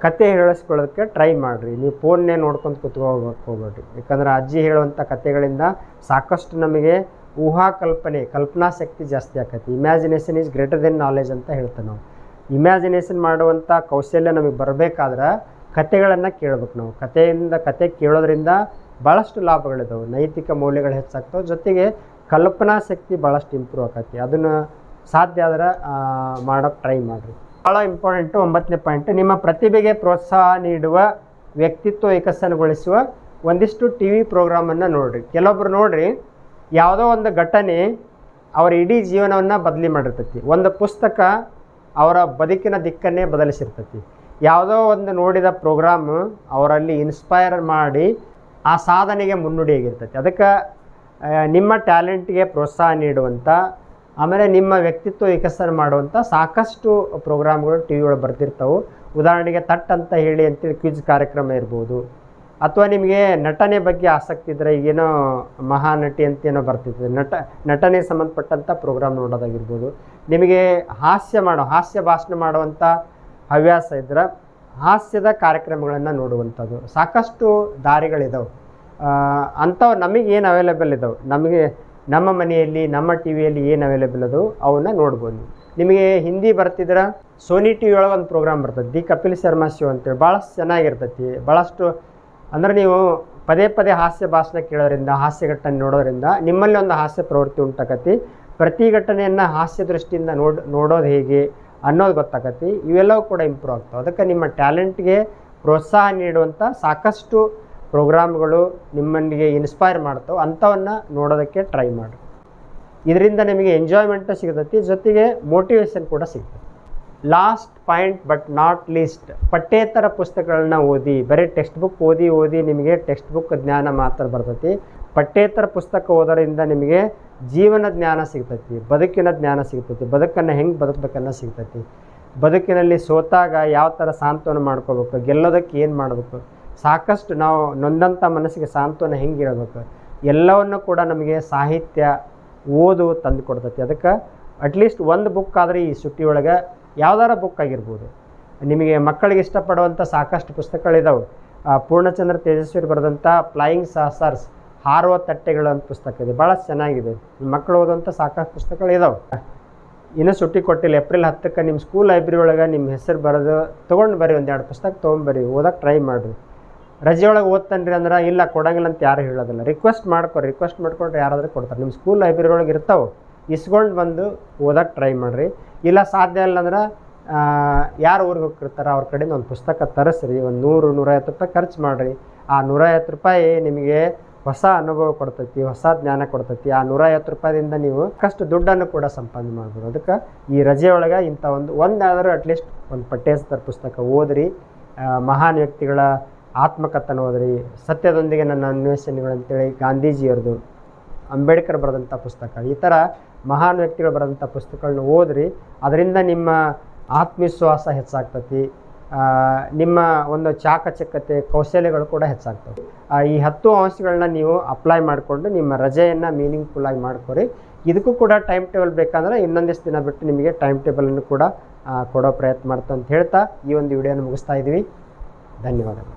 ಕತೆ ಹೇಳಿಸ್ಕೊಳ್ಳೋದಕ್ಕೆ ಟ್ರೈ ಮಾಡಿರಿ. ನೀವು ಫೋನ್ನೇ ನೋಡ್ಕೊಂಡು ಕುತ್ಕೋಬೇಕು ಹೋಗ್ಬೇಡ್ರಿ. ಯಾಕಂದ್ರೆ ಅಜ್ಜಿ ಹೇಳುವಂಥ ಕತೆಗಳಿಂದ ಸಾಕಷ್ಟು ನಮಗೆ ಊಹಾ ಕಲ್ಪನೆ ಕಲ್ಪನಾ ಶಕ್ತಿ ಜಾಸ್ತಿ ಆಕತಿ. Imagination is greater than knowledge ಅಂತ ಹೇಳ್ತೇವೆ ನಾವು. ಇಮ್ಯಾಜಿನೇಷನ್ ಮಾಡುವಂಥ ಕೌಶಲ್ಯ ನಮಗೆ ಬರಬೇಕಾದ್ರೆ ಕತೆಗಳನ್ನು ಕೇಳ್ಬೇಕು ನಾವು. ಕತೆಯಿಂದ ಕತೆ ಕೇಳೋದ್ರಿಂದ ಭಾಳಷ್ಟು ಲಾಭಗಳಿದಾವೆ. ನೈತಿಕ ಮೌಲ್ಯಗಳು ಹೆಚ್ಚಾಗ್ತವೆ. ಜೊತೆಗೆ ಕಲ್ಪನಾ ಶಕ್ತಿ ಭಾಳಷ್ಟು ಇಂಪ್ರೂವ್ ಆಕತಿ. ಅದನ್ನು ಸಾಧ್ಯ ಆದ್ರೆ ಮಾಡೋಕ್ಕೆ ಟ್ರೈ ಮಾಡಿರಿ. ಭಾಳ ಇಂಪಾರ್ಟೆಂಟು ಒಂಬತ್ತನೇ ಪಾಯಿಂಟ್ ನಿಮ್ಮ ಪ್ರತಿಭೆಗೆ ಪ್ರೋತ್ಸಾಹ ನೀಡುವ, ವ್ಯಕ್ತಿತ್ವ ವಿಕಸನಗೊಳಿಸುವ ಒಂದಿಷ್ಟು ಟಿ ವಿ ಪ್ರೋಗ್ರಾಮನ್ನು ನೋಡಿರಿ. ಕೆಲವೊಬ್ರು ನೋಡಿರಿ, ಯಾವುದೋ ಒಂದು ಘಟನೆ ಅವರ ಇಡೀ ಜೀವನವನ್ನು ಬದಲಿ ಮಾಡಿರ್ತೈತಿ. ಒಂದು ಪುಸ್ತಕ ಅವರ ಬದುಕಿನ ದಿಕ್ಕನ್ನೇ ಬದಲಿಸಿರ್ತೈತಿ. ಯಾವುದೋ ಒಂದು ನೋಡಿದ ಪ್ರೋಗ್ರಾಮ್ ಅವರಲ್ಲಿ ಇನ್ಸ್ಪೈರ್ ಮಾಡಿ ಆ ಸಾಧನೆಗೆ ಮುನ್ನುಡಿಯಾಗಿರ್ತೈತಿ ಅದಕ್ಕೆ ನಿಮ್ಮ ಟ್ಯಾಲೆಂಟ್ಗೆ ಪ್ರೋತ್ಸಾಹ ನೀಡುವಂಥ ಆಮೇಲೆ ನಿಮ್ಮ ವ್ಯಕ್ತಿತ್ವ ವಿಕಸನ ಮಾಡುವಂಥ ಸಾಕಷ್ಟು ಪ್ರೋಗ್ರಾಮ್ಗಳು ಟಿ ವಿ ಒಳಗೆ ಬರ್ತಿರ್ತಾವೆ ಉದಾಹರಣೆಗೆ ತಟ್ ಅಂತ ಹೇಳಿ ಅಂತೇಳಿ ಕ್ವಿಜ್ ಕಾರ್ಯಕ್ರಮ ಇರ್ಬೋದು. ಅಥವಾ ನಿಮಗೆ ನಟನೆ ಬಗ್ಗೆ ಆಸಕ್ತಿ ಇದ್ದರೆ ಈಗೇನೋ ಮಹಾನಟಿ ಅಂತ ಏನೋ ಬರ್ತಿರ್ತದೆ ನಟ, ನಟನೆ ಸಂಬಂಧಪಟ್ಟಂಥ ಪ್ರೋಗ್ರಾಮ್ ನೋಡೋದಾಗಿರ್ಬೋದು. ನಿಮಗೆ ಹಾಸ್ಯ ಮಾಡೋ, ಹಾಸ್ಯ ಭಾಷಣ ಮಾಡುವಂಥ ಹವ್ಯಾಸ ಇದ್ದರೆ ಹಾಸ್ಯದ ಕಾರ್ಯಕ್ರಮಗಳನ್ನು ನೋಡುವಂಥದ್ದು. ಸಾಕಷ್ಟು ದಾರಿಗಳಿದ್ದಾವೆ ಅಂಥವು ನಮಗೆ ಏನು ಅವೈಲೇಬಲ್ ಇದ್ದಾವೆ ನಮಗೆ ನಮ್ಮ ಮನೆಯಲ್ಲಿ, ನಮ್ಮ ಟಿ ವಿಯಲ್ಲಿ ಏನು ಅವೈಲೇಬಲ್ ಅದು ಅವನ್ನ ನೋಡ್ಬೋದು. ನಿಮಗೆ ಹಿಂದಿ ಬರ್ತಿದ್ರೆ? ಸೋನಿ ಟಿ ವಿ ಒಳಗೆ ಒಂದು ಪ್ರೋಗ್ರಾಮ್ ಬರ್ತದೆ. ದಿ ಕಪಿಲ್ ಶರ್ಮಾ ಶೋ ಅಂತೇಳಿ ಭಾಳಷ್ಟು ಚೆನ್ನಾಗಿರ್ತೈತಿ. ಭಾಳಷ್ಟು ಅಂದ್ರೆ ನೀವು ಪದೇ ಪದೇ ಹಾಸ್ಯ ಭಾಷಣ ಕೇಳೋದ್ರಿಂದ, ಹಾಸ್ಯ ಘಟನೆ ನೋಡೋದ್ರಿಂದ ನಿಮ್ಮಲ್ಲಿ ಒಂದು ಹಾಸ್ಯ ಪ್ರವೃತ್ತಿ ಉಂಟಾಕತಿ. ಪ್ರತಿ ಘಟನೆಯನ್ನು ಹಾಸ್ಯ ದೃಷ್ಟಿಯಿಂದ ನೋಡ್, ನೋಡೋದು ಹೇಗೆ ಅನ್ನೋದು ಗೊತ್ತಾಕತಿ. ಇವೆಲ್ಲವೂ ಕೂಡ ಇಂಪ್ರೂವ್ ಆಗ್ತವೆ. ಅದಕ್ಕೆ ನಿಮ್ಮ ಟ್ಯಾಲೆಂಟ್ಗೆ ಪ್ರೋತ್ಸಾಹ ನೀಡುವಂಥ ಸಾಕಷ್ಟು ಪ್ರೋಗ್ರಾಮ್ಗಳು ನಿಮ್ಮನಿಗೆ ಇನ್ಸ್ಪೈರ್ ಮಾಡ್ತವೆ ಅಂಥವನ್ನ ನೋಡೋದಕ್ಕೆ ಟ್ರೈ ಮಾಡಿ. ಇದರಿಂದ ನಿಮಗೆ ಎಂಜಾಯ್ಮೆಂಟು ಸಿಗತೈತಿ, ಜೊತೆಗೆ ಮೋಟಿವೇಶನ್ ಕೂಡ ಸಿಗ್ತದೆ last point but not least ಪಠ್ಯೇತರ ಪುಸ್ತಕಗಳನ್ನ ಓದಿ, ಬರೀ ಟೆಕ್ಸ್ಟ್ ಬುಕ್ ಓದಿ ಓದಿ ನಿಮಗೆ ಟೆಕ್ಸ್ಟ್ ಬುಕ್ ಜ್ಞಾನ ಮಾತ್ರ ಬರ್ತೈತಿ. ಪಠ್ಯೇತರ ಪುಸ್ತಕ ಓದೋದ್ರಿಂದ ನಿಮಗೆ ಜೀವನ ಜ್ಞಾನ ಸಿಗ್ತೈತಿ, ಬದುಕಿನ ಜ್ಞಾನ ಸಿಗ್ತೈತಿ, ಬದುಕನ್ನು ಹೆಂಗೆ ಬದುಕಬೇಕನ್ನೋ ಸಿಗ್ತೈತಿ. ಬದುಕಿನಲ್ಲಿ ಸೋತಾಗ ಯಾವ ಥರ ಸಾಂತ್ವನ ಮಾಡ್ಕೋಬೇಕು, ಗೆಲ್ಲೋದಕ್ಕೆ ಏನು ಮಾಡಬೇಕು? ಸಾಕಷ್ಟು ನಾವು ನೊಂದಂಥ ಮನಸ್ಸಿಗೆ ಸಾಂತ್ವನ ಹೆಂಗಿರಬೇಕು? ಎಲ್ಲವನ್ನು ಕೂಡ ನಮಗೆ ಸಾಹಿತ್ಯ ಓದು ತಂದು ಕೊಡ್ತೈತಿ ಅದಕ್ಕೆ ಅಟ್ಲೀಸ್ಟ್ ಒಂದು ಬುಕ್ ಆದರೆ ಈ ಸುಟ್ಟಿ ಒಳಗೆ ಯಾವ್ದಾರ ಬುಕ್ ಆಗಿರ್ಬೋದು. ನಿಮಗೆ ಮಕ್ಕಳಿಗೆ ಇಷ್ಟಪಡುವಂಥ ಸಾಕಷ್ಟು ಪುಸ್ತಕಗಳಿದ್ದಾವೆ ಪೂರ್ಣಚಂದ್ರ ತೇಜಸ್ವಿ ಬರೆದಂಥ ಫ್ಲೈಯಿಂಗ್ ಸಾಸರ್ಸ್ ಹಾರುವ ತಟ್ಟೆಗಳು ಅಂತ ಪುಸ್ತಕ ಇದೆ. ಭಾಳ ಚೆನ್ನಾಗಿದೆ. ಮಕ್ಕಳು ಓದುವಂಥ ಸಾಕಷ್ಟು ಪುಸ್ತಕಗಳು ಇದಾವೆ ಇನ್ನೂ ಸುಟ್ಟಿ ಕೊಟ್ಟಿಲ್ಲ. ಏಪ್ರಿಲ್ ಹತ್ತಕ್ಕೆ ನಿಮ್ಮ ಸ್ಕೂಲ್ ಲೈಬ್ರರಿ ಒಳಗೆ ನಿಮ್ಮ ಹೆಸರು ಬರೆದು ತೊಗೊಂಡು ಬರ್ರಿ. ಒಂದೆರಡು ಪುಸ್ತಕ ತೊಗೊಂಬರ್ರಿ ಓದೋಕ್ಕೆ ಟ್ರೈ ಮಾಡಿರಿ. ರಜೆ ಒಳಗೆ ಓದ್ತಾನ್ರಿ ಅಂದ್ರೆ ಇಲ್ಲ ಕೊಡಂಗಿಲ್ಲ ಅಂತ ಯಾರು ಹೇಳೋದಿಲ್ಲ. ರಿಕ್ವೆಸ್ಟ್ ಮಾಡ್ಕೊ ರಿಕ್ವೆಸ್ಟ್ ಮಾಡ್ಕೊಂಡ್ರೆ ಯಾರಾದರೂ ಕೊಡ್ತಾರೆ. ನಿಮ್ಮ ಸ್ಕೂಲ್ ಲೈಬ್ರರಿ ಒಳಗೆ ಇರ್ತಾವೆ ಇಸ್ಕೊಂಡು ಬಂದು ಓದಕ್ಕೆ ಟ್ರೈ ಮಾಡಿರಿ. ಇಲ್ಲ ಸಾಧ್ಯ ಇಲ್ಲ ಅಂದ್ರೆ ಯಾರು ಊರಿಗೆ ಹೋಗ್ತಿರ್ತಾರೆ, ಅವ್ರ ಕಡೆಯಿಂದ ಒಂದು ಪುಸ್ತಕ ತರಿಸ್ರಿ, ಒಂದು ನೂರು, ನೂರೈವತ್ತು ರೂಪಾಯಿ ಖರ್ಚು ಮಾಡಿರಿ. ಆ ನೂರೈವತ್ತು ರೂಪಾಯಿ ನಿಮಗೆ ಹೊಸ ಅನುಭವ ಕೊಡ್ತೈತಿ, ಹೊಸ ಜ್ಞಾನ ಕೊಡ್ತೈತಿ. ಆ ನೂರೈವತ್ತು ರೂಪಾಯಿದಿಂದ ನೀವು ಕಷ್ಟು ದುಡ್ಡನ್ನು ಕೂಡ ಸಂಪಾದನೆ ಮಾಡ್ಬೋದು. ಅದಕ್ಕೆ ಈ ರಜೆ ಒಳಗೆ ಇಂಥ ಒಂದು, ಒಂದಾದರೂ ಅಟ್ಲೀಸ್ಟ್ ಒಂದು ಪಠ್ಯೇತರ ಪುಸ್ತಕ ಓದ್ರಿ. ಮಹಾನ್ ವ್ಯಕ್ತಿಗಳ ಆತ್ಮಕಥನ ಓದ್ರಿ ಸತ್ಯದೊಂದಿಗೆ ನನ್ನ ಅನ್ವೇಷಣೆಗಳು ಅಂತೇಳಿ ಗಾಂಧೀಜಿಯವ್ರದ್ದು ಅಂಬೇಡ್ಕರ್ ಬರೆದಂಥ ಪುಸ್ತಕ. ಈ ಥರ ಮಹಾನ್ ವ್ಯಕ್ತಿಗಳು ಬರೆದಂಥ ಪುಸ್ತಕಗಳನ್ನ ಓದ್ರಿ, ಅದರಿಂದ ನಿಮ್ಮ ಆತ್ಮವಿಶ್ವಾಸ ಹೆಚ್ಚಾಗ್ತತಿ. ನಿಮ್ಮ ಒಂದು ಚಾಕಚಕ್ಯತೆ, ಕೌಶಲ್ಯಗಳು ಕೂಡ ಹೆಚ್ಚಾಗ್ತವೆ. ಈ ಹತ್ತು ಅಂಶಗಳನ್ನ ನೀವು ಅಪ್ಲೈ ಮಾಡಿಕೊಂಡು ನಿಮ್ಮ ರಜೆಯನ್ನು ಮೀನಿಂಗ್ಫುಲ್ಲಾಗಿ ಮಾಡ್ಕೊರಿ. ಇದಕ್ಕೂ ಕೂಡ ಟೈಮ್ ಟೇಬಲ್ ಬೇಕಂದ್ರೆ ಇನ್ನೊಂದಿಷ್ಟು ದಿನ ಬಿಟ್ಟು ನಿಮಗೆ ಟೈಮ್ ಟೇಬಲನ್ನು ಕೂಡ ಕೊಡೋ ಪ್ರಯತ್ನ ಮಾಡ್ತಾ ಅಂತ ಹೇಳ್ತಾ ಈ ಒಂದು ವಿಡಿಯೋನ ಮುಗಿಸ್ತಾ ಇದ್ದೀವಿ. ಧನ್ಯವಾದಗಳು.